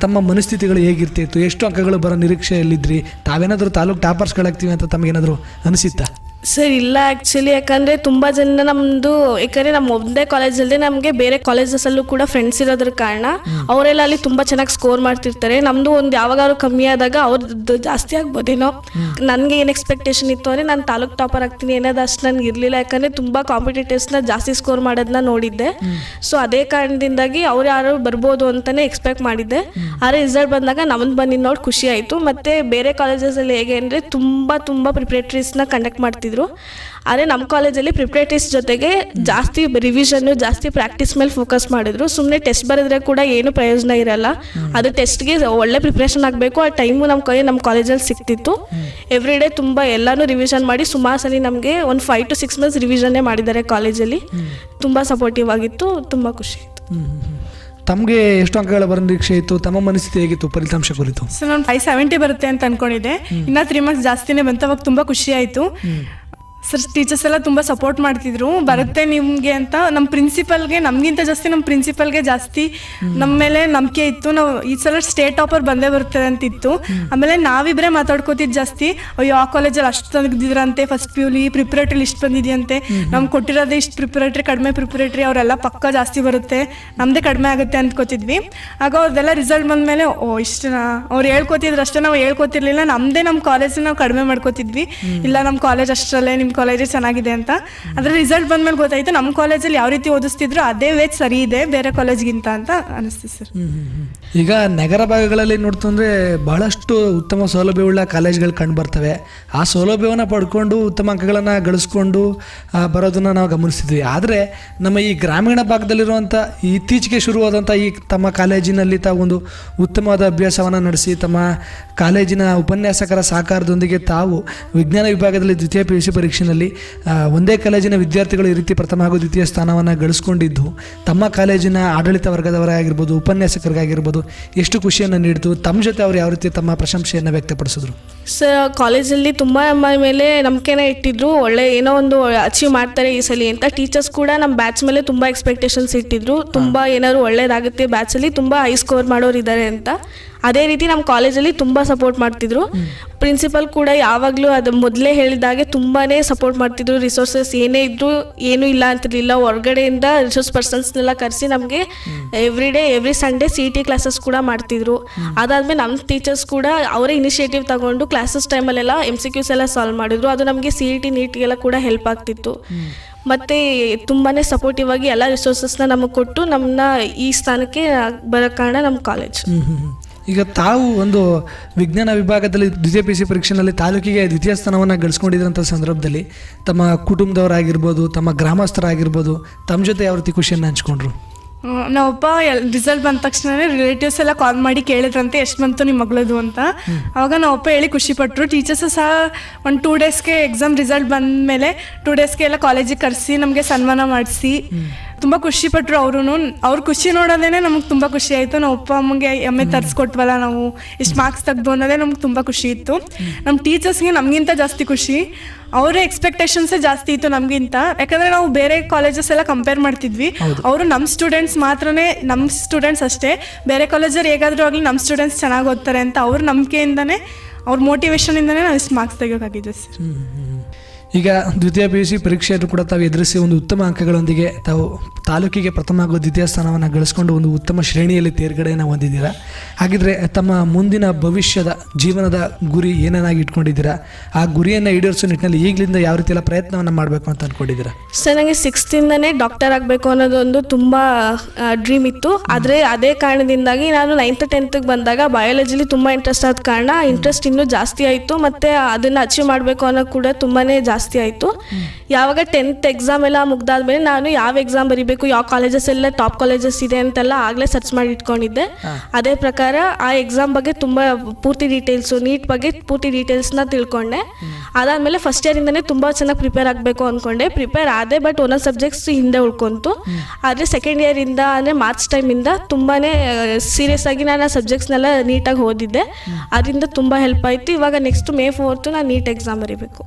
Speaker 1: ತಮ್ಮ ಮನಸ್ಥಿತಿಗಳು ಹೇಗಿರ್ತಿತ್ತು, ಎಷ್ಟು ಅಂಕಗಳು ಬರೋ ನಿರೀಕ್ಷೆಯಲ್ಲಿದ್ರಿ, ತಾವೇನಾದರೂ ತಾಲೂಕು ಟಾಪರ್ಸ್ಗಳಾಗ್ತೀವಿ ಅಂತ ತಮಗೇನಾದರೂ ಅನಿಸಿತ್ತಾ?
Speaker 2: ಸರ್ ಇಲ್ಲ ಆ್ಯಕ್ಚುಲಿ ಯಾಕಂದರೆ ತುಂಬ ಜನ ನಮ್ಮದು ಯಾಕಂದರೆ ನಮ್ಮ ಒಂದೇ ಕಾಲೇಜಲ್ಲದೆ ನಮಗೆ ಬೇರೆ ಕಾಲೇಜಸಲ್ಲೂ ಕೂಡ ಫ್ರೆಂಡ್ಸ್ ಇರೋದ್ರ ಕಾರಣ ಅವರೆಲ್ಲ ಅಲ್ಲಿ ತುಂಬ ಚೆನ್ನಾಗಿ ಸ್ಕೋರ್ ಮಾಡ್ತಿರ್ತಾರೆ. ನಮ್ಮದು ಒಂದು ಯಾವಾಗಾದ್ರು ಕಮ್ಮಿ ಆದಾಗ ಅವ್ರದ್ದು ಜಾಸ್ತಿ ಆಗ್ಬೋದೇನೋ. ನನಗೆ ಏನು ಎಕ್ಸ್ಪೆಕ್ಟೇಷನ್ ಇತ್ತು ಅಂದರೆ ನಾನು ತಾಲೂಕ್ ಟಾಪರ್ ಆಗ್ತೀನಿ ಅನ್ನೋದು ಅಷ್ಟು ನನಗೆ ಇರಲಿಲ್ಲ. ಯಾಕಂದರೆ ತುಂಬ ಕಾಂಪಿಟೇಟರ್ಸ್ನ ಜಾಸ್ತಿ ಸ್ಕೋರ್ ಮಾಡೋದನ್ನ ನೋಡಿದ್ದೆ. ಸೊ ಅದೇ ಕಾರಣದಿಂದಾಗಿ ಅವ್ರು ಯಾರು ಬರ್ಬೋದು ಅಂತಲೇ ಎಕ್ಸ್ಪೆಕ್ಟ್ ಮಾಡಿದ್ದೆ. ಆದರೆ ರಿಸಲ್ಟ್ ಬಂದಾಗ ನಮ್ಮದು ಬಂದಿದ್ದು ನೋಡಿ ಖುಷಿ ಆಯಿತು. ಮತ್ತು ಬೇರೆ ಕಾಲೇಜಸಲ್ಲಿ ಹೇಗೆ ಅಂದರೆ ತುಂಬ ತುಂಬ ಪ್ರಿಪ್ರೇಟ್ರೀಸ್ನ ಕಂಡಕ್ಟ್ ಮಾಡ್ತಿದ್ರು ಆದರೆ ನಮ್ಮ ಕಾಲೇಜಲ್ಲಿ ಪ್ರಿಪ್ರೇಟಿಸ್ ಜೊತೆಗೆ ಜಾಸ್ತಿ ರಿವಿಷನ್ನು ಜಾಸ್ತಿ ಪ್ರಾಕ್ಟೀಸ್ ಮೇಲೆ ಫೋಕಸ್ ಮಾಡಿದ್ರು. ಸುಮ್ಮನೆ ಟೆಸ್ಟ್ ಬರೆದ್ರೆ ಕೂಡ ಏನು ಪ್ರಯೋಜನ ಇರಲ್ಲ. ಅದು ಟೆಸ್ಟ್ಗೆ ಒಳ್ಳೆ ಪ್ರಿಪ್ರೇಷನ್ ಆಗಬೇಕು. ಆ ಟೈಮು ನಮ್ಮ ಕೈ ನಮ್ಮ ಕಾಲೇಜಲ್ಲಿ ಸಿಕ್ತಿತ್ತು. ಎವ್ರಿ ಡೇ ತುಂಬ ಎಲ್ಲನೂ ರಿವಿಷನ್ ಮಾಡಿ ಸುಮಾರು ಸರಿ ನಮಗೆ ಒಂದು ಫೈವ್ ಟು ಸಿಕ್ಸ್ ಮಂತ್ಸ್ ರಿವಿಷನ್ನೇ ಮಾಡಿದ್ದಾರೆ ಕಾಲೇಜಲ್ಲಿ. ತುಂಬ ಸಪೋರ್ಟಿವ್ ಆಗಿತ್ತು ತುಂಬ ಖುಷಿ ಆಯಿತು.
Speaker 1: ತಮಗೆ ಎಷ್ಟು ಅಂಕಗಳ ಬರೋ ನಿರೀಕ್ಷೆ ಇತ್ತು? ತಮ್ಮ ಮನಸ್ಥಿತಿ ಹೇಗಿತ್ತು? ಫಲಿತಾಂಶ ಕುರಿತು.
Speaker 3: ಸೊ ನಾನು ಫೈವ್ ಸೆವೆಂಟಿ ಬರುತ್ತೆ ಅಂತ ಅನ್ಕೊಂಡಿದ್ದೆ. ಇನ್ನ ತ್ರೀ ಮಾರ್ಕ್ಸ್ ಜಾಸ್ತಿನೇ ಬಂತು. ಅವಾಗ ತುಂಬ ಖುಷಿ ಆಯಿತು. ಸರ್ ಟೀಚರ್ಸ್ ಎಲ್ಲ ತುಂಬ ಸಪೋರ್ಟ್ ಮಾಡ್ತಿದ್ರು. ಬರುತ್ತೆ ನಿಮಗೆ ಅಂತ. ನಮ್ಮ ಪ್ರಿನ್ಸಿಪಲ್ಗೆ ನಮಗಿಂತ ಜಾಸ್ತಿ ನಮ್ಮ ಪ್ರಿನ್ಸಿಪಲ್ಗೆ ಜಾಸ್ತಿ ನಮ್ಮ ಮೇಲೆ ನಂಬಿಕೆ ಇತ್ತು. ನಾವು ಈ ಸಲ ಸ್ಟೇಟ್ ಟಾಪರ್ ಬಂದೇ ಬರ್ತದೆ ಅಂತಿತ್ತು. ಆಮೇಲೆ ನಾವಿಬ್ಬರೇ ಮಾತಾಡ್ಕೋತಿದ್ದು ಜಾಸ್ತಿ. ಅಯ್ಯೋ, ಆ ಕಾಲೇಜಲ್ಲಿ ಅಷ್ಟು ತಂದಿದ್ರಂತೆ ಫಸ್ಟ್ ಪಿ ಯುಲಿ ಪ್ರಿಪ್ರೇಟ್ರಿ ಇಷ್ಟು ಬಂದಿದೆಯಂತೆ. ನಮ್ಗೆ ಕೊಟ್ಟಿರೋದೇ ಇಷ್ಟು ಪ್ರಿಪ್ರೇಟ್ರಿ ಕಡಿಮೆ ಪ್ರಿಪ್ರೇಟ್ರಿ ಅವರೆಲ್ಲ ಪಕ್ಕ ಜಾಸ್ತಿ ಬರುತ್ತೆ. ನಮ್ಮದೇ ಕಡಿಮೆ ಆಗುತ್ತೆ ಅಂದ್ಕೋತಿದ್ವಿ. ಆಗ ಅವ್ರದ್ದೆಲ್ಲ ರಿಸಲ್ಟ್ ಬಂದಮೇಲೆ, ಓ ಇಷ್ಟನಾ ಅವ್ರು ಹೇಳ್ಕೊತಿದ್ರು ಅಷ್ಟೇ, ನಾವು ಹೇಳ್ಕೊತಿರ್ಲಿಲ್ಲ. ನಮ್ಮದೇ ನಮ್ಮ ಕಾಲೇಜ್ ನಾವು ಕಡಿಮೆ ಮಾಡ್ಕೋತಿದ್ವಿ. ಇಲ್ಲ ನಮ್ಮ ಕಾಲೇಜ್ ಅಷ್ಟರಲ್ಲೇ ನಿಮ್ಮ ಕಾಲೇಜೇ ಚೆನ್ನಾಗಿದೆ ಅಂತ. ಅದರ ರಿಸಲ್ಟ್ ಬಂದ್ಮೇಲೆ ಗೊತ್ತಾಯ್ತು ನಮ್ಮ ಕಾಲೇಜಲ್ಲಿ ಯಾವ ರೀತಿ ಓದಿಸ್ತಿದ್ರು ಅದೇ ವೇಜ್ ಸರಿ ಇದೆ, ಬೇರೆ ಕಾಲೇಜ್ಗಿಂತ ಅಂತ ಅನಿಸ್ತು ಸರ್.
Speaker 1: ಈಗ ನಗರ ಭಾಗಗಳಲ್ಲಿ ನೋಡ್ತಂದ್ರೆ ಬಹಳಷ್ಟು ಉತ್ತಮ ಸೌಲಭ್ಯವುಳ್ಳ ಕಾಲೇಜ್ಗಳು ಕಂಡು ಬರ್ತವೆ. ಆ ಸೌಲಭ್ಯವನ್ನು ಪಡ್ಕೊಂಡು ಉತ್ತಮ ಅಂಕಗಳನ್ನು ಗಳಿಸ್ಕೊಂಡು ಬರೋದನ್ನು ನಾವು ಗಮನಿಸ್ತಿದ್ವಿ. ಆದರೆ ನಮ್ಮ ಈ ಗ್ರಾಮೀಣ ಭಾಗದಲ್ಲಿರುವಂಥ ಇತ್ತೀಚೆಗೆ ಶುರುವಾದಂಥ ಈ ತಮ್ಮ ಕಾಲೇಜಿನಲ್ಲಿ ತಾವು ಒಂದು ಉತ್ತಮವಾದ ಅಭ್ಯಾಸವನ್ನು ನಡೆಸಿ, ತಮ್ಮ ಕಾಲೇಜಿನ ಉಪನ್ಯಾಸಕರ ಸಹಕಾರದೊಂದಿಗೆ ತಾವು ವಿಜ್ಞಾನ ವಿಭಾಗದಲ್ಲಿ ದ್ವಿತೀಯ ಪಿ ಯು ಸಿ ಪರೀಕ್ಷೆ ಆ, ಒಂದೇ ಕಾಲೇಜಿನ ವಿದ್ಯಾರ್ಥಿಗಳು ಈ ರೀತಿ ಪ್ರಥಮ ಹಾಗೂ ದ್ವಿತೀಯ ಸ್ಥಾನವನ್ನು ಗಳಿಸ್ಕೊಂಡಿದ್ದು ತಮ್ಮ ಕಾಲೇಜಿನ ಆಡಳಿತ ವರ್ಗದವರಾಗಿರ್ಬೋದು ಉಪನ್ಯಾಸಕರಿಗಾಗಿರ್ಬೋದು ಎಷ್ಟು ಖುಷಿಯನ್ನು ನೀಡಿತು ತಮ್ಮ ಜೊತೆ ಅವರು ಯಾವ ರೀತಿ ತಮ್ಮ ಪ್ರಶಂಸೆಯನ್ನು ವ್ಯಕ್ತಪಡಿಸಿದ್ರು?
Speaker 2: ಸರ್ ಕಾಲೇಜಲ್ಲಿ ತುಂಬ ನಮ್ಮ ಮೇಲೆ ನಂಬಿಕೆನ ಇಟ್ಟಿದ್ರು ಒಳ್ಳೆ ಏನೋ ಒಂದು ಅಚೀವ್ ಮಾಡ್ತಾರೆ ಈ ಸಲ ಅಂತ. ಟೀಚರ್ಸ್ ಕೂಡ ನಮ್ಮ ಬ್ಯಾಚ್ ಮೇಲೆ ತುಂಬ ಎಕ್ಸ್ಪೆಕ್ಟೇಷನ್ಸ್ ಇಟ್ಟಿದ್ರು. ತುಂಬ ಏನಾದ್ರು ಒಳ್ಳೇದಾಗುತ್ತೆ ಬ್ಯಾಚಲ್ಲಿ ತುಂಬ ಹೈ ಸ್ಕೋರ್ ಮಾಡೋರು ಇದ್ದಾರೆ ಅಂತ. ಅದೇ ರೀತಿ ನಮ್ಮ ಕಾಲೇಜಲ್ಲಿ ತುಂಬ ಸಪೋರ್ಟ್ ಮಾಡ್ತಿದ್ರು. ಪ್ರಿನ್ಸಿಪಲ್ ಕೂಡ ಯಾವಾಗಲೂ ಅದು ಮೊದಲೇ ಹೇಳಿದಾಗೆ ತುಂಬಾ ಸಪೋರ್ಟ್ ಮಾಡ್ತಿದ್ರು. ರಿಸೋರ್ಸಸ್ ಏನೇ ಇದ್ದರೂ ಏನೂ ಇಲ್ಲ ಅಂತಿರಲಿಲ್ಲ. ಹೊರಗಡೆಯಿಂದ ರಿಸೋರ್ಸ್ ಪರ್ಸನ್ಸ್ನೆಲ್ಲ ಕರೆಸಿ ನಮಗೆ every day every Sunday C T classes ಕೂಡ ಮಾಡ್ತಿದ್ರು. ಅದಾದಮೇಲೆ ನಮ್ಮ ಟೀಚರ್ಸ್ ಕೂಡ ಅವರೇ ಇನಿಷಿಯೇಟಿವ್ ತಗೊಂಡು ಕ್ಲಾಸಸ್ ಟೈಮಲ್ಲೆಲ್ಲ ಎಂ ಸಿ ಕ್ಯೂಸ್ ಎಲ್ಲ ಸಾಲ್ವ್ ಮಾಡಿದ್ರು. ಅದು ನಮಗೆ ಸಿ ಇ ಟಿ ನೀಟ್ಗೆಲ್ಲ ಕೂಡ ಹೆಲ್ಪ್ ಆಗ್ತಿತ್ತು. ಮತ್ತು ತುಂಬಾ ಸಪೋರ್ಟಿವ್ ಆಗಿ ಎಲ್ಲ ರಿಸೋರ್ಸಸ್ನ ನಮಗೆ ಕೊಟ್ಟು ನಮ್ಮನ್ನ ಈ ಸ್ಥಾನಕ್ಕೆ ಬರೋ ಕಾರಣ ನಮ್ಮ ಕಾಲೇಜ್.
Speaker 1: ಈಗ ತಾವು ಒಂದು ವಿಜ್ಞಾನ ವಿಭಾಗದಲ್ಲಿ ದ್ವಿತೀಯ ಪಿ ಸಿ ಪರೀಕ್ಷೆಯಲ್ಲಿ ತಾಲೂಕಿಗೆ ದ್ವಿತೀಯ ಸ್ಥಾನವನ್ನು ಗಳಿಸ್ಕೊಂಡಿದ್ದಂಥ ಸಂದರ್ಭದಲ್ಲಿ ತಮ್ಮ ಕುಟುಂಬದವರಾಗಿರ್ಬೋದು ತಮ್ಮ ಗ್ರಾಮಸ್ಥರಾಗಿರ್ಬೋದು ತಮ್ಮ ಜೊತೆ ಯಾವ ರೀತಿ ಖುಷಿಯನ್ನು ಹಂಚ್ಕೊಂಡ್ರು?
Speaker 3: ನಾವಪ್ಪ ರಿಸಲ್ಟ್ ಬಂದ ತಕ್ಷಣನೇ ರಿಲೇಟಿವ್ಸ್ ಎಲ್ಲ ಕಾಲ್ ಮಾಡಿ ಕೇಳಿದ್ರಂತೆ ಎಷ್ಟು ಬಂತು ನಿಮ್ಮ ಮಗಳದು? ಅಂತ. ಅವಾಗ ನಾವಪ್ಪ ಹೇಳಿ ಖುಷಿಪಟ್ಟರು ಟೀಚರ್ಸು ಸಹ ಒಂದು ಟೂ ಡೇಸ್ಗೆ ಎಕ್ಸಾಮ್ ರಿಸಲ್ಟ್ ಬಂದ ಮೇಲೆ ಟೂ ಡೇಸ್ಗೆ ಎಲ್ಲ ಕಾಲೇಜಿಗೆ ಕರೆಸಿ ನಮಗೆ ಸನ್ಮಾನ ಮಾಡಿಸಿ. ತುಂಬ ಖುಷಿ ಪಟ್ಟರು ಅವರು ಅವ್ರ ಖುಷಿ ನೋಡೋದೇನೆ ನಮಗೆ ತುಂಬ ಖುಷಿ ಆಯಿತು. ನಾವು ಅಪ್ಪ ಅಮ್ಮಗೆ ಎಮ್ಮೆ ತರಿಸ್ಕೊಟ್ವಲ್ಲ ನಾವು. ಇಷ್ಟು ಮಾರ್ಕ್ಸ್ ತೆಗ್ದು ಅನ್ನೋದೇ ನಮ್ಗೆ ತುಂಬ ಖುಷಿ ಇತ್ತು. ನಮ್ಮ ಟೀಚರ್ಸ್ಗೆ ನಮಗಿಂತ ಜಾಸ್ತಿ ಖುಷಿ. ಅವರ ಎಕ್ಸ್ಪೆಕ್ಟೇಷನ್ಸೇ ಜಾಸ್ತಿ ಇತ್ತು ನಮಗಿಂತ. ಯಾಕಂದರೆ ನಾವು ಬೇರೆ ಕಾಲೇಜಸ್ ಎಲ್ಲ ಕಂಪೇರ್ ಮಾಡ್ತಿದ್ವಿ. ಅವರು ನಮ್ಮ ಸ್ಟೂಡೆಂಟ್ಸ್ ಮಾತ್ರನೇ ನಮ್ಮ ಸ್ಟೂಡೆಂಟ್ಸ್ ಅಷ್ಟೇ. ಬೇರೆ ಕಾಲೇಜಲ್ಲಿ ಹೇಗಾದರೂ ಆಗಲಿ ನಮ್ಮ ಸ್ಟೂಡೆಂಟ್ಸ್ ಚೆನ್ನಾಗಿ ಓದ್ತಾರೆ ಅಂತ ಅವ್ರ ನಂಬಿಕೆಯಿಂದನೇ ಅವ್ರ ಮೋಟಿವೇಶನಿಂದನೇ ನಾವು ಇಷ್ಟು ಮಾರ್ಕ್ಸ್ ತೆಗಿಯೋಕ್ಕಾಗಿದ್ವಿ ಸರ್.
Speaker 1: ಈಗ ದ್ವಿತೀಯ ಪಿ ಯು ಸಿ ಪರೀಕ್ಷೆಯನ್ನು ಕೂಡ ತಾವು ಎದುರಿಸಿ ಒಂದು ಉತ್ತಮ ಅಂಕಗಳೊಂದಿಗೆ ತಾವು ತಾಲೂಕಿಗೆ ಪ್ರಥಮ ಹಾಗೂ ದ್ವಿತೀಯ ಸ್ಥಾನವನ್ನು ಗಳಿಸ್ಕೊಂಡು ಒಂದು ಉತ್ತಮ ಶ್ರೇಣಿಯಲ್ಲಿ ತೇರ್ಗಡೆಯನ್ನು ಹೊಂದಿದ್ದೀರಾ? ಹಾಗಿದ್ರೆ ತಮ್ಮ ಮುಂದಿನ ಭವಿಷ್ಯದ ಜೀವನದ ಗುರಿ ಏನೇನಾಗಿ ಇಟ್ಕೊಂಡಿದ್ದೀರಾ? ಆ ಗುರಿಯನ್ನು ಈಡೇರಿಸೋ ನಿಟ್ಟಿನಲ್ಲಿ ಈಗಲಿಂದ ಯಾವ ರೀತಿಯಲ್ಲ ಪ್ರಯತ್ನವನ್ನು ಮಾಡಬೇಕು ಅಂತ ಅಂದ್ಕೊಂಡಿದ್ದೀರಾ
Speaker 2: ಸರ್ ನನಗೆ ಸಿಕ್ಸ್ತಿಂದನೇ ಡಾಕ್ಟರ್ ಆಗಬೇಕು ಅನ್ನೋದೊಂದು ತುಂಬ ಡ್ರೀಮ್ ಇತ್ತು. ಆದರೆ ಅದೇ ಕಾರಣದಿಂದಾಗಿ ನಾನು ನೈನ್ತ್ ಟೆಂತ್ಗೆ ಬಂದಾಗ ಬಯಾಲಜಿಲಿ ತುಂಬ ಇಂಟ್ರೆಸ್ಟ್ ಆದ ಕಾರಣ ಇಂಟ್ರೆಸ್ಟ್ ಇನ್ನೂ ಜಾಸ್ತಿ ಆಯಿತು. ಮತ್ತು ಅದನ್ನು ಅಚೀವ್ ಮಾಡಬೇಕು ಅನ್ನೋ ಕೂಡ ತುಂಬಾ ಜಾಸ್ತಿ ಆಯಿತು. ಯಾವಾಗ ಟೆಂತ್ ಎಕ್ಸಾಮ್ ಎಲ್ಲ ಮುಗ್ದಾದ್ಮೇಲೆ ನಾನು ಯಾವ ಎಕ್ಸಾಮ್ ಬರೀಬೇಕು ಯಾವ ಕಾಲೇಜಸ್ ಎಲ್ಲ ಟಾಪ್ ಕಾಲೇಜಸ್ ಇದೆ ಅಂತೆಲ್ಲ ಆಗಲೇ ಸರ್ಚ್ ಮಾಡಿ ಇಟ್ಕೊಂಡಿದ್ದೆ. ಅದೇ ಪ್ರಕಾರ ಆ ಎಕ್ಸಾಮ್ ಬಗ್ಗೆ ತುಂಬ ಪೂರ್ತಿ ಡೀಟೇಲ್ಸು ನೀಟ್ ಬಗ್ಗೆ ಪೂರ್ತಿ ಡೀಟೇಲ್ಸ್ನ ತಿಳ್ಕೊಂಡೆ. ಅದಾದಮೇಲೆ ಫಸ್ಟ್ ಇಯರಿಂದನೇ ತುಂಬ ಚೆನ್ನಾಗಿ ಪ್ರಿಪೇರ್ ಆಗಬೇಕು ಅಂದ್ಕೊಂಡೆ ಪ್ರಿಪೇರ್ ಆದೆ ಬಟ್ ಒಂದೊಂದು ಸಬ್ಜೆಕ್ಟ್ಸ್ ಹಿಂದೆ ಉಳ್ಕೊಂತು. ಆದರೆ ಸೆಕೆಂಡ್ ಇಯರಿಂದ ಅಂದರೆ ಮಾರ್ಚ್ ಟೈಮಿಂದ ತುಂಬಾ ಸೀರಿಯಸ್ ಆಗಿ ನಾನು ಆ ಸಬ್ಜೆಕ್ಟ್ಸ್ನೆಲ್ಲ ನೀಟಾಗಿ ಓದಿದ್ದೆ. ಅದರಿಂದ ತುಂಬ ಹೆಲ್ಪ್ ಆಯಿತು. ಇವಾಗ ನೆಕ್ಸ್ಟ್ ಮೇ ಫೋರ್ತು ನಾನು ನೀಟ್ ಎಕ್ಸಾಮ್ ಬರೀಬೇಕು.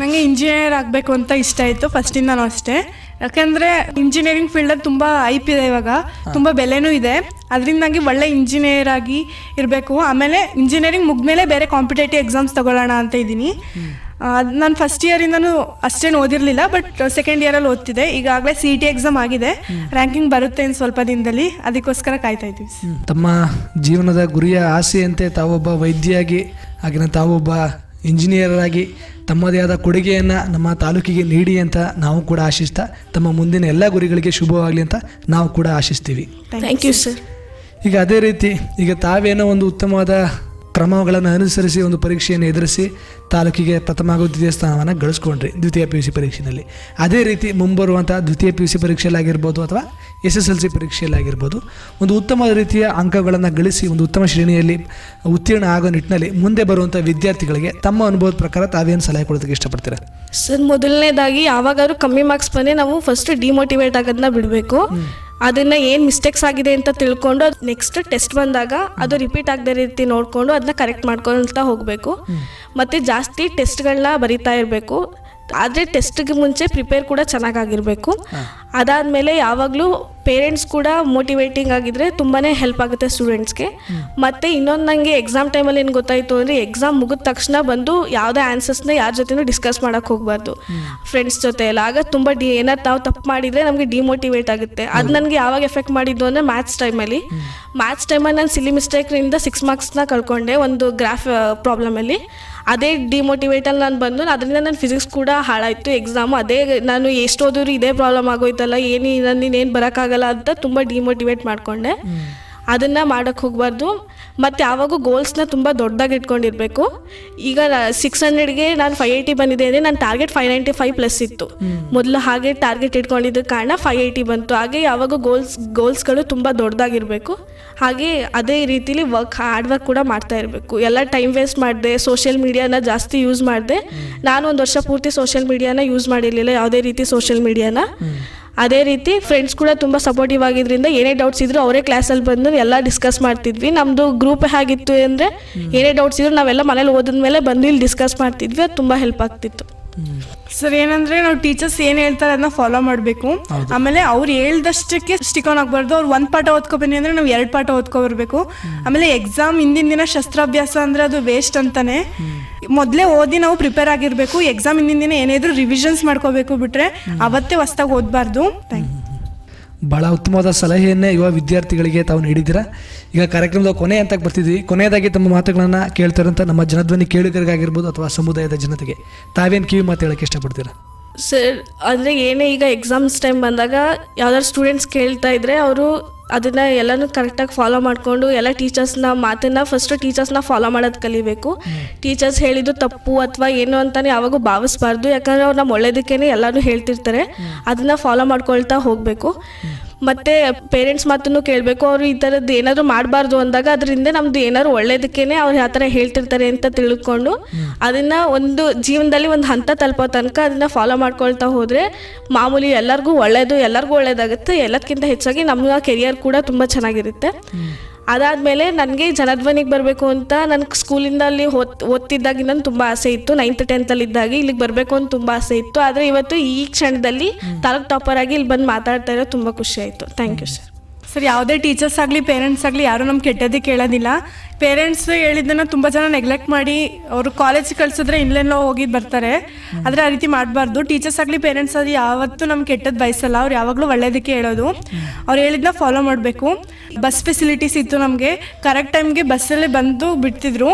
Speaker 3: ನನಗೆ ಇಂಜಿನಿಯರ್ ಆಗಬೇಕು ಅಂತ ಇಷ್ಟ ಆಯಿತು ಫಸ್ಟಿಂದನೂ ಅಷ್ಟೇ. ಯಾಕಂದರೆ ಇಂಜಿನಿಯರಿಂಗ್ ಫೀಲ್ಡಲ್ಲಿ ತುಂಬ ಐಪ್ ಇದೆ ಇವಾಗ ತುಂಬ ಬೆಲೆನೂ ಇದೆ. ಅದರಿಂದಾಗಿ ಒಳ್ಳೆ ಇಂಜಿನಿಯರ್ ಆಗಿ ಇರಬೇಕು. ಆಮೇಲೆ ಇಂಜಿನಿಯರಿಂಗ್ ಮುಗಿದ್ಮೇಲೆ ಬೇರೆ ಕಾಂಪಿಟೇಟಿವ್ ಎಕ್ಸಾಮ್ಸ್ ತಗೊಳ್ಳೋಣ ಅಂತ ಇದ್ದೀನಿ. ನಾನು ಫಸ್ಟ್ ಇಯರಿಂದನೂ ಅಷ್ಟೇನು ಓದಿರಲಿಲ್ಲ ಬಟ್ ಸೆಕೆಂಡ್ ಇಯರಲ್ಲಿ ಓದ್ತಿದೆ ಈಗಾಗಲೇ ಸಿ ಟಿ ಎಕ್ಸಾಮ್ ಆಗಿದೆ. ರ್ಯಾಂಕಿಂಗ್ ಬರುತ್ತೆ ಇನ್ನು ಸ್ವಲ್ಪ ದಿನದಲ್ಲಿ ಅದಕ್ಕೋಸ್ಕರ ಕಾಯ್ತಾ ಇದ್ದೀವಿ.
Speaker 1: ತಮ್ಮ ಜೀವನದ ಗುರಿಯ ಆಸೆಯಂತೆ ತಾವೊಬ್ಬ ಆಗಿ ಆಗಿನ ತಾವೊಬ್ಬ ಇಂಜಿನಿಯರ್ ಆಗಿ ತಮ್ಮದೇ ಆದ ಕೊಡುಗೆಯನ್ನು ನಮ್ಮ ತಾಲೂಕಿಗೆ ನೀಡಿ ಅಂತ ನಾವು ಕೂಡ ಆಶಿಸ್ತಾ ತಮ್ಮ ಮುಂದಿನ ಎಲ್ಲ ಗುರಿಗಳಿಗೆ ಶುಭವಾಗಲಿ ಅಂತ ನಾವು ಕೂಡ ಆಶಿಸ್ತೀವಿ.
Speaker 2: ಥ್ಯಾಂಕ್ ಯು ಸರ್
Speaker 1: ಈಗ ಅದೇ ರೀತಿ ಈಗ ತಾವೇನೋ ಒಂದು ಉತ್ತಮವಾದ ಕ್ರಮಗಳನ್ನು ಅನುಸರಿಸಿ ಒಂದು ಪರೀಕ್ಷೆಯನ್ನು ಎದುರಿಸಿ ತಾಲೂಕಿಗೆ ಪ್ರಥಮ ಹಾಗೂ ದ್ವಿತೀಯ ಸ್ಥಾನವನ್ನು ಗಳಿಸ್ಕೊಂಡ್ರಿ ದ್ವಿತೀಯ ಪಿ ಯು ಸಿ ಪರೀಕ್ಷೆಯಲ್ಲಿ ಅದೇ ರೀತಿ ಮುಂಬರುವಂಥ ದ್ವಿತೀಯ ಪಿ ಯು ಸಿ ಪರೀಕ್ಷೆಯಲ್ಲಾಗಿರ್ಬೋದು ಅಥವಾ ಎಸ್ ಎಸ್ ಎಲ್ ಸಿ ಪರೀಕ್ಷೆಯಲ್ಲಾಗಿರ್ಬೋದು ಒಂದು ಉತ್ತಮ ರೀತಿಯ ಅಂಕಗಳನ್ನು ಗಳಿಸಿ ಒಂದು ಉತ್ತಮ ಶ್ರೇಣಿಯಲ್ಲಿ ಉತ್ತೀರ್ಣ ಆಗೋ ನಿಟ್ಟಿನಲ್ಲಿ ಮುಂದೆ ಬರುವಂಥ ವಿದ್ಯಾರ್ಥಿಗಳಿಗೆ ತಮ್ಮ ಅನುಭವದ ಪ್ರಕಾರ ತಾವೇನು ಸಲಹೆ ಕೊಡೋದಕ್ಕೆ ಇಷ್ಟಪಡ್ತೀರ?
Speaker 2: ಸರ್ ಮೊದಲನೇದಾಗಿ ಯಾವಾಗಾದ್ರೂ ಕಮ್ಮಿ ಮಾರ್ಕ್ಸ್ ಬಂದರೆ ನಾವು ಫಸ್ಟ್ ಡಿಮೋಟಿವೇಟ್ ಆಗೋದನ್ನ ಬಿಡಬೇಕು. ಅದನ್ನ ಏನು ಮಿಸ್ಟೇಕ್ಸ್ ಆಗಿದೆ ಅಂತ ತಿಳ್ಕೊಂಡು ಅದು ನೆಕ್ಸ್ಟ್ ಟೆಸ್ಟ್ ಬಂದಾಗ ಅದು ರಿಪೀಟ್ ಆಗದೆ ರೀತಿ ನೋಡಿಕೊಂಡು ಅದನ್ನ ಕರೆಕ್ಟ್ ಮಾಡ್ಕೊಳ್ತಾ ಹೋಗಬೇಕು. ಮತ್ತು ಜಾಸ್ತಿ ಟೆಸ್ಟ್ಗಳನ್ನ ಬರಿತಾ ಇರಬೇಕು. ಆದರೆ ಟೆಸ್ಟ್ಗೆ ಮುಂಚೆ ಪ್ರಿಪೇರ್ ಕೂಡ ಚೆನ್ನಾಗಾಗಿರಬೇಕು. ಅದಾದಮೇಲೆ ಯಾವಾಗಲೂ ಪೇರೆಂಟ್ಸ್ ಕೂಡ ಮೋಟಿವೇಟಿಂಗ್ ಆಗಿದ್ರೆ ತುಂಬಾ ಹೆಲ್ಪ್ ಆಗುತ್ತೆ ಸ್ಟೂಡೆಂಟ್ಸ್ಗೆ. ಮತ್ತು ಇನ್ನೊಂದು ನನಗೆ ಎಕ್ಸಾಮ್ ಟೈಮಲ್ಲಿ ಏನು ಗೊತ್ತಾಯಿತು ಅಂದರೆ ಎಕ್ಸಾಮ್ ಮುಗಿದ ತಕ್ಷಣ ಬಂದು ಯಾವುದೇ ಆನ್ಸರ್ಸ್ನ ಯಾರ ಜೊತೆನೂ ಡಿಸ್ಕಸ್ ಮಾಡೋಕೆ ಹೋಗಬಾರ್ದು. ಫ್ರೆಂಡ್ಸ್ ಜೊತೆ ಎಲ್ಲ. ಆಗ ತುಂಬ ಡಿ ಏನಾದ್ರು ನಾವು ತಪ್ಪು ಮಾಡಿದರೆ ನಮಗೆ ಡಿಮೋಟಿವೇಟ್ ಆಗುತ್ತೆ. ಅದು ನನಗೆ ಯಾವಾಗ ಎಫೆಕ್ಟ್ ಮಾಡಿದ್ದು ಅಂದರೆ ಮ್ಯಾಥ್ಸ್ ಟೈಮಲ್ಲಿ. ಮ್ಯಾಥ್ಸ್ ಟೈಮಲ್ಲಿ ನಾನು ಸಿಲಿ ಮಿಸ್ಟೇಕ್ನಿಂದ ಸಿಕ್ಸ್ ಮಾರ್ಕ್ಸ್ನ ಕಳ್ಕೊಂಡೆ ಒಂದು ಗ್ರಾಫ್ ಪ್ರಾಬ್ಲಮಲ್ಲಿ ಅದೇ ಡಿಮೋಟಿವೇಟಲ್ಲಿ ನಾನು ಬಂದು ಅದರಿಂದ ನನ್ನ ಫಿಸಿಕ್ಸ್ ಕೂಡ ಹಾಳಾಯಿತು ಎಕ್ಸಾಮ್ ಅದೇ ನಾನು ಎಷ್ಟು ಓದಿದ್ರು ಇದೇ ಪ್ರಾಬ್ಲಮ್ ಆಗೋಯ್ತಲ್ಲ ಏನು ನಾನು ಏನು ಬರೋಕ್ಕಾಗಲ್ಲ ಅಂತ ತುಂಬ ಡಿಮೋಟಿವೇಟ್ ಮಾಡಿಕೊಂಡೆ. ಅದನ್ನು ಮಾಡೋಕ್ಕೆ ಹೋಗಬಾರ್ದು. ಮತ್ತು ಯಾವಾಗೂ ಗೋಲ್ಸ್ನ ತುಂಬ ದೊಡ್ಡದಾಗಿ ಇಟ್ಕೊಂಡಿರಬೇಕು. ಈಗ ಸಿಕ್ಸ್ ಹಂಡ್ರೆಡ್ಗೆ ನಾನು ಫೈವ್ ಏಯ್ಟಿ ಬಂದಿದೆ ಅಂದರೆ ನನ್ನ target five ninety five plus ಇತ್ತು. ಮೊದಲು ಹಾಗೆ ಟಾರ್ಗೆಟ್ ಇಟ್ಕೊಂಡಿದ್ದ ಕಾರಣ ಫೈವ್ ಏಯ್ಟಿ ಬಂತು. ಹಾಗೆ ಯಾವಾಗ ಗೋಲ್ಸ್ ಗೋಲ್ಸ್ಗಳು ತುಂಬ ದೊಡ್ಡದಾಗಿರಬೇಕು. ಹಾಗೆ ಅದೇ ರೀತಿಲಿ ವರ್ಕ್ ಹಾರ್ಡ್ ವರ್ಕ್ ಕೂಡ ಮಾಡ್ತಾ ಇರಬೇಕು. ಎಲ್ಲ ಟೈಮ್ ವೇಸ್ಟ್ ಮಾಡಿದೆ ಸೋಷಿಯಲ್ ಮೀಡಿಯಾನ ಜಾಸ್ತಿ ಯೂಸ್ ಮಾಡಿದೆ. ನಾನು ಒಂದು ವರ್ಷ ಪೂರ್ತಿ ಸೋಷಿಯಲ್ ಮೀಡಿಯಾನ ಯೂಸ್ ಮಾಡಿರಲಿಲ್ಲ ಯಾವುದೇ ರೀತಿ ಸೋಷಿಯಲ್ ಮೀಡಿಯಾನ ಅದೇ ರೀತಿ ಫ್ರೆಂಡ್ಸ್ ಕೂಡ ತುಂಬ ಸಪೋರ್ಟಿವ್ ಆಗಿದ್ರಿಂದ ಏನೇ ಡೌಟ್ಸ್ ಇದ್ರು ಅವರೇ ಕ್ಲಾಸಲ್ಲಿ ಬಂದು ಎಲ್ಲ ಡಿಸ್ಕಸ್ ಮಾಡ್ತಿದ್ವಿ. ನಮ್ಮದು ಗ್ರೂಪ್ ಹೇಗಿತ್ತು ಅಂದರೆ ಏನೇ ಡೌಟ್ಸ್ ಇದ್ರು ನಾವೆಲ್ಲ ಮನೇಲಿ ಓದಿದ್ಮೇಲೆ ಬಂದು ಇಲ್ಲಿ ಡಿಸ್ಕಸ್ ಮಾಡ್ತಿದ್ವಿ. ಅದು ತುಂಬ ಹೆಲ್ಪ್ ಆಗ್ತಿತ್ತು.
Speaker 3: ಸರ್ ಏನಂದ್ರೆ ನಾವು ಟೀಚರ್ಸ್ ಏನು ಹೇಳ್ತಾರೆ ಅದನ್ನ ಫಾಲೋ ಮಾಡಬೇಕು. ಆಮೇಲೆ ಅವ್ರು ಹೇಳ್ದಷ್ಟಕ್ಕೆ ಸ್ಟಿಕ್ ಆನ್ ಆಗ್ಬಾರ್ದು. ಅವ್ರು ಒಂದು ಪಾಠ ಓದ್ಕೊ ಬನ್ನಿ ಅಂದ್ರೆ ನಾವು ಎರಡು ಪಾಠ ಓದ್ಕೊ ಬರ್ಬೇಕು ಆಮೇಲೆ ಎಕ್ಸಾಮ್ ಹಿಂದಿನ ದಿನ ಶಸ್ತ್ರಾಭ್ಯಾಸ ಅಂದ್ರೆ ಅದು ವೇಸ್ಟ್ ಅಂತಾನೆ. ಮೊದಲೇ ಓದಿ ನಾವು ಪ್ರಿಪೇರ್ ಆಗಿರಬೇಕು ಎಕ್ಸಾಮ್ ಹಿಂದಿನ ದಿನ ಏನಿದ್ರು ರಿವಿಷನ್ಸ್ ಮಾಡ್ಕೋಬೇಕು ಬಿಟ್ರೆ ಅವತ್ತೇ ಹೊಸ್ದಾಗಿ ಓದಬಾರ್ದು.
Speaker 1: ಬಹಳ ಉತ್ತಮವಾದ ಸಲಹೆಯನ್ನೇ ಯುವ ವಿದ್ಯಾರ್ಥಿಗಳಿಗೆ ತಾವು ನೀಡಿದ್ದೀರಾ? ಈಗ ಕಾರ್ಯಕ್ರಮದ ಕೊನೆ ಅಂತ ಬರ್ತಿದ್ವಿ. ಕೊನೆಯದಾಗಿ ತಮ್ಮ ಮಾತುಗಳನ್ನು ಕೇಳ್ತಾರಂತ ನಮ್ಮ ಜನಧ್ವನಿ ಕೇಳುಗರಿಗಾಗಿರ್ಬೋದು ಅಥವಾ ಸಮುದಾಯದ ಜನತೆಗೆ. ತಾವೇನು ಕಿವಿ ಮಾತು ಹೇಳೋಕ್ಕೆ ಇಷ್ಟಪಡ್ತೀರಾ?
Speaker 2: ಸರ್ ಅಂದರೆ ಏನೇ ಈಗ ಎಕ್ಸಾಮ್ಸ್ ಟೈಮ್ ಬಂದಾಗ ಯಾವ್ದಾದ್ರು ಸ್ಟೂಡೆಂಟ್ಸ್ ಕೇಳ್ತಾ ಇದ್ರೆ ಅವರು ಅದನ್ನು ಎಲ್ಲನೂ ಕರೆಕ್ಟಾಗಿ ಫಾಲೋ ಮಾಡಿಕೊಂಡು ಎಲ್ಲ ಟೀಚರ್ಸ್ನ ಮಾತನ್ನ ಫಸ್ಟು ಟೀಚರ್ಸ್ನ ಫಾಲೋ ಮಾಡೋದು ಕಲಿಬೇಕು. ಟೀಚರ್ಸ್ ಹೇಳಿದ್ದು ತಪ್ಪು ಅಥವಾ ಏನು ಅಂತಾನೆ ಯಾವಾಗೂ ಭಾವಿಸ್ಬಾರ್ದು ಯಾಕಂದರೆ ಅವ್ರು ನಮ್ಮ ಒಳ್ಳೇದಕ್ಕೇ ಎಲ್ಲನೂ ಹೇಳ್ತಿರ್ತಾರೆ. ಅದನ್ನು ಫಾಲೋ ಮಾಡ್ಕೊಳ್ತಾ ಹೋಗಬೇಕು. ಮತ್ತು ಪೇರೆಂಟ್ಸ್ ಮಾತನ್ನು ಕೇಳಬೇಕು, ಅವರು ಈ ಥರದ್ದು ಏನಾದರೂ ಮಾಡಬಾರ್ದು ಅಂದಾಗ ಅದರಿಂದ ನಮ್ದು ಏನಾದ್ರು ಒಳ್ಳೇದಕ್ಕೇನೆ ಅವ್ರು ಯಾವ ಥರ ಹೇಳ್ತಿರ್ತಾರೆ ಅಂತ ತಿಳ್ಕೊಂಡು ಅದನ್ನು ಒಂದು ಜೀವನದಲ್ಲಿ ಒಂದು ಹಂತ ತಲುಪೋ ತನಕ ಅದನ್ನು ಫಾಲೋ ಮಾಡ್ಕೊಳ್ತಾ ಹೋದರೆ ಮಾಮೂಲಿ ಎಲ್ಲರಿಗೂ ಒಳ್ಳೆಯದು ಎಲ್ಲರಿಗೂ ಒಳ್ಳೇದಾಗುತ್ತೆ ಎಲ್ಲದಕ್ಕಿಂತ ಹೆಚ್ಚಾಗಿ ನಮ್ಮ ಕೆರಿಯರ್ ಕೂಡ ತುಂಬ ಚೆನ್ನಾಗಿರುತ್ತೆ. ಅದಾದಮೇಲೆ ನನಗೆ ಜನಧ್ವನಿಗೆ ಬರಬೇಕು ಅಂತ ನನಗೆ ಸ್ಕೂಲಿಂದ ಅಲ್ಲಿ ಓದ್ ಓದ್ತಿದ್ದಾಗಿಂದ ತುಂಬ ಆಸೆ ಇತ್ತು. ನೈನ್ತ್ ಟೆಂತಲ್ಲಿದ್ದಾಗ ಇಲ್ಲಿಗೆ ಬರಬೇಕು ಅಂತ ತುಂಬ ಆಸೆ ಇತ್ತು. ಆದರೆ ಇವತ್ತು ಈ ಕ್ಷಣದಲ್ಲಿ ತಾಲೂಕ್ ಟಾಪರ್ ಆಗಿ ಇಲ್ಲಿ ಬಂದು ಮಾತಾಡ್ತಾ ಇರೋದು ತುಂಬ ಖುಷಿ ಆಯಿತು. ಥ್ಯಾಂಕ್ ಯು ಸರ್
Speaker 3: ಸರ್, ಯಾವುದೇ ಟೀಚರ್ಸ್ ಆಗಲಿ ಪೇರೆಂಟ್ಸ್ ಆಗಲಿ, ಯಾರು ನಮ್ಮ ಕೆಟ್ಟದಕ್ಕೆ ಕೇಳೋದಿಲ್ಲ. ಪೇರೆಂಟ್ಸ್ ಹೇಳಿದ್ದನ್ನು ತುಂಬ ಜನ ನೆಗ್ಲೆಕ್ಟ್ ಮಾಡಿ ಅವರು ಕಾಲೇಜ್ ಕಳ್ಸಿದ್ರೆ ಇಲ್ಲೆಲ್ಲೋ ಹೋಗಿ ಬರ್ತಾರೆ. ಆದರೆ ಆ ರೀತಿ ಮಾಡಬಾರ್ದು. ಟೀಚರ್ಸ್ ಆಗಲಿ ಪೇರೆಂಟ್ಸ್ ಆಗಲಿ, ಯಾವತ್ತೂ ನಮ್ಮ ಕೆಟ್ಟದ್ದು ಬಯಸಲ್ಲ. ಅವ್ರು ಯಾವಾಗಲೂ ಒಳ್ಳೇದಕ್ಕೆ ಹೇಳೋದು. ಅವ್ರು ಹೇಳಿದ್ನ ಫಾಲೋ ಮಾಡಬೇಕು. ಬಸ್ ಫೆಸಿಲಿಟೀಸ್ ಇತ್ತು ನಮಗೆ. ಕರೆಕ್ಟ್ ಟೈಮ್ಗೆ ಬಸ್ಸಲ್ಲೇ ಬಂದು ಬಿಡ್ತಿದ್ರು.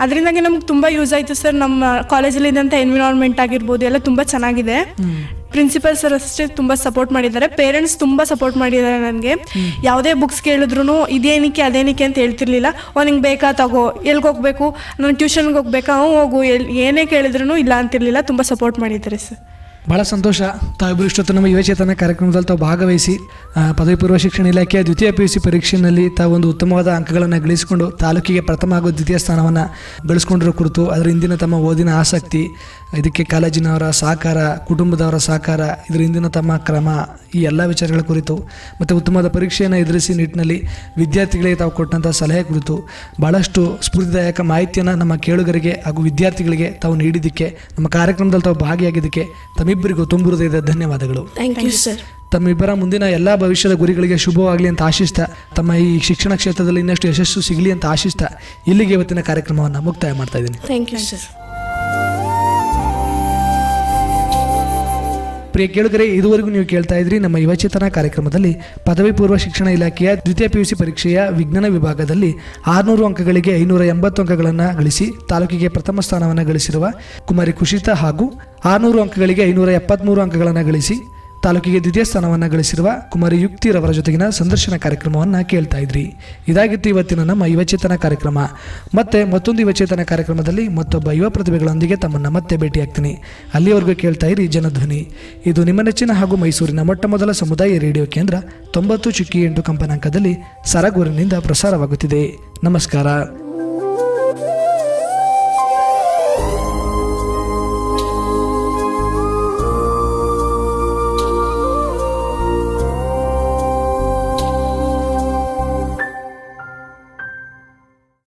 Speaker 3: ಅದರಿಂದಾಗಿ ನಮ್ಗೆ ತುಂಬ ಯೂಸ್ ಆಯಿತು ಸರ್ ನಮ್ಮ ಕಾಲೇಜಲ್ಲಿ ಇದ್ದಂಥ ಎನ್ವಿರಾನ್ಮೆಂಟ್ ಆಗಿರ್ಬೋದು ಎಲ್ಲ ತುಂಬ ಚೆನ್ನಾಗಿದೆ. ಪ್ರಿನ್ಸಿಪಲ್ ಸರ್ ಅಷ್ಟೇ ತುಂಬ ಸಪೋರ್ಟ್ ಮಾಡಿದ್ದಾರೆ. ಪೇರೆಂಟ್ಸ್ ತುಂಬ ಸಪೋರ್ಟ್ ಮಾಡಿದ್ದಾರೆ ನನಗೆ. ಯಾವುದೇ ಬುಕ್ಸ್ ಕೇಳಿದ್ರು ಇದೇನಕ್ಕೆ ಅದೇನಕ್ಕೆ ಅಂತ ಹೇಳ್ತಿರ್ಲಿಲ್ಲ. ಓ ನಿಂಗೆ ಬೇಕಾ? ತಗೋ. ಎಲ್ಲಿಗೆ ಹೋಗ್ಬೇಕು? ನಾನು ಟ್ಯೂಷನ್ಗೆ ಹೋಗ್ಬೇಕಾ? ಹೋಗು. ಎಲ್ಲಿ ಏನೇ ಕೇಳಿದ್ರು ಇಲ್ಲ ಅಂತಿರಲಿಲ್ಲ. ತುಂಬ ಸಪೋರ್ಟ್ ಮಾಡಿದ್ದಾರೆ ಸರ್
Speaker 1: ಬಹಳ ಸಂತೋಷ. ತಾವಿಬ್ಬರು ಇಷ್ಟೊತ್ತು ನಮ್ಮ ಯುವಚೇತನ ಕಾರ್ಯಕ್ರಮದಲ್ಲಿ ತಾವು ಭಾಗವಹಿಸಿ ಪದವಿ ಪೂರ್ವ ಶಿಕ್ಷಣ ಇಲಾಖೆಯ ದ್ವಿತೀಯ ಪಿ ಯು ಸಿ ಪರೀಕ್ಷೆಯಲ್ಲಿ ತಾವು ಒಂದು ಉತ್ತಮವಾದ ಅಂಕಗಳನ್ನು ಗಳಿಸಿಕೊಂಡು ತಾಲೂಕಿಗೆ ಪ್ರಥಮ ಹಾಗೂ ದ್ವಿತೀಯ ಸ್ಥಾನವನ್ನು ಗಳಿಸ್ಕೊಂಡಿರೋ ಕುರಿತು ಅದರ ಹಿಂದಿನ ತಮ್ಮ ಓದಿನ ಆಸಕ್ತಿ ಇದಕ್ಕೆ ಕಾಲೇಜಿನವರ ಸಹಕಾರ ಕುಟುಂಬದವರ ಸಹಕಾರ ಇದರ ಹಿಂದಿನ ತಮ್ಮ ಕ್ರಮ ಈ ಎಲ್ಲ ವಿಚಾರಗಳ ಕುರಿತು ಮತ್ತು ಉತ್ತಮವಾದ ಪರೀಕ್ಷೆಯನ್ನು ಎದುರಿಸಿ ನಿಟ್ಟಿನಲ್ಲಿ ವಿದ್ಯಾರ್ಥಿಗಳಿಗೆ ತಾವು ಕೊಟ್ಟಂಥ ಸಲಹೆ ಕುರಿತು ಭಾಳಷ್ಟು ಸ್ಫೂರ್ತಿದಾಯಕ ಮಾಹಿತಿಯನ್ನು ನಮ್ಮ ಕೇಳುಗರಿಗೆ ಹಾಗೂ ವಿದ್ಯಾರ್ಥಿಗಳಿಗೆ ತಾವು ನೀಡಿದ್ದಕ್ಕೆ ನಮ್ಮ ಕಾರ್ಯಕ್ರಮದಲ್ಲಿ ತಾವು ಭಾಗಿಯಾಗಿದ್ದಕ್ಕೆ ತಮ್ಮಿಬ್ಬರಿಗೂ ತುಂಬ ಹೃದಯದ ಧನ್ಯವಾದಗಳು.
Speaker 2: ಥ್ಯಾಂಕ್ ಯು ಸರ್
Speaker 1: ತಮ್ಮಿಬ್ಬರ ಮುಂದಿನ ಎಲ್ಲ ಭವಿಷ್ಯದ ಗುರಿಗಳಿಗೆ ಶುಭವಾಗಲಿ ಅಂತ ಆಶಿಸ್ತಾ ತಮ್ಮ ಈ ಶಿಕ್ಷಣ ಕ್ಷೇತ್ರದಲ್ಲಿ ಇನ್ನಷ್ಟು ಯಶಸ್ಸು ಸಿಗಲಿ ಅಂತ ಆಶಿಸ್ತಾ ಇಲ್ಲಿಗೆ ಇವತ್ತಿನ ಕಾರ್ಯಕ್ರಮವನ್ನು ಮುಕ್ತಾಯ ಮಾಡ್ತಾ ಇದ್ದೀನಿ.
Speaker 2: ಥ್ಯಾಂಕ್ ಯು ಸರ್
Speaker 1: ಪ್ರಿಯ ಕೇಳುಗರೆ, ಇದುವರೆಗೂ ನೀವು ಕೇಳ್ತಾ ಇದ್ರಿ ನಮ್ಮ ಯುವಚೇತನ ಕಾರ್ಯಕ್ರಮದಲ್ಲಿ ಪದವಿ ಪೂರ್ವ ಶಿಕ್ಷಣ ಇಲಾಖೆಯ ದ್ವಿತೀಯ ಪಿ ಯು ಸಿ ಪರೀಕ್ಷೆಯ ವಿಜ್ಞಾನ ವಿಭಾಗದಲ್ಲಿ ಆರುನೂರು ಅಂಕಗಳಿಗೆ ಐನೂರ ಎಂಬತ್ತು ಅಂಕಗಳನ್ನು ಗಳಿಸಿ ತಾಲೂಕಿಗೆ ಪ್ರಥಮ ಸ್ಥಾನವನ್ನು ಗಳಿಸಿರುವ ಕುಮಾರಿ ಕುಶಿತಾ ಹಾಗೂ ಆರುನೂರು ಅಂಕಗಳಿಗೆ ಐನೂರ ಎಪ್ಪತ್ತ್ಮೂರು ಅಂಕಗಳನ್ನು ಗಳಿಸಿ ತಾಲೂಕಿಗೆ ದ್ವಿತೀಯ ಸ್ಥಾನವನ್ನು ಗಳಿಸಿರುವ ಕುಮಾರಿ ಯುಕ್ತಿರವರ ಜೊತೆಗಿನ ಸಂದರ್ಶನ ಕಾರ್ಯಕ್ರಮವನ್ನು ಕೇಳ್ತಾ ಇದ್ರಿ. ಇದಾಗಿತ್ತು ಇವತ್ತಿನ ನಮ್ಮ ಯುವಚೇತನ ಕಾರ್ಯಕ್ರಮ. ಮತ್ತೆ ಮತ್ತೊಂದು ಯುವಚೇತನ ಕಾರ್ಯಕ್ರಮದಲ್ಲಿ ಮತ್ತೊಬ್ಬ ಯುವ ಪ್ರತಿಭೆಗಳೊಂದಿಗೆ ತಮ್ಮನ್ನು ಮತ್ತೆ ಭೇಟಿಯಾಗ್ತೀನಿ. ಅಲ್ಲಿಯವರೆಗೂ ಕೇಳ್ತಾ ಇರಿ ಜನಧ್ವನಿ. ಇದು ನಿಮ್ಮ ನೆಚ್ಚಿನ ಹಾಗೂ ಮೈಸೂರಿನ ಮೊಟ್ಟ ಮೊದಲ ಸಮುದಾಯ ರೇಡಿಯೋ ಕೇಂದ್ರ ತೊಂಬತ್ತು ಚುಕ್ಕಿ ಎಂಟು ಕಂಪನಾಂಕದಲ್ಲಿ ಸರಗೂರಿನಿಂದ ಪ್ರಸಾರವಾಗುತ್ತಿದೆ. ನಮಸ್ಕಾರ.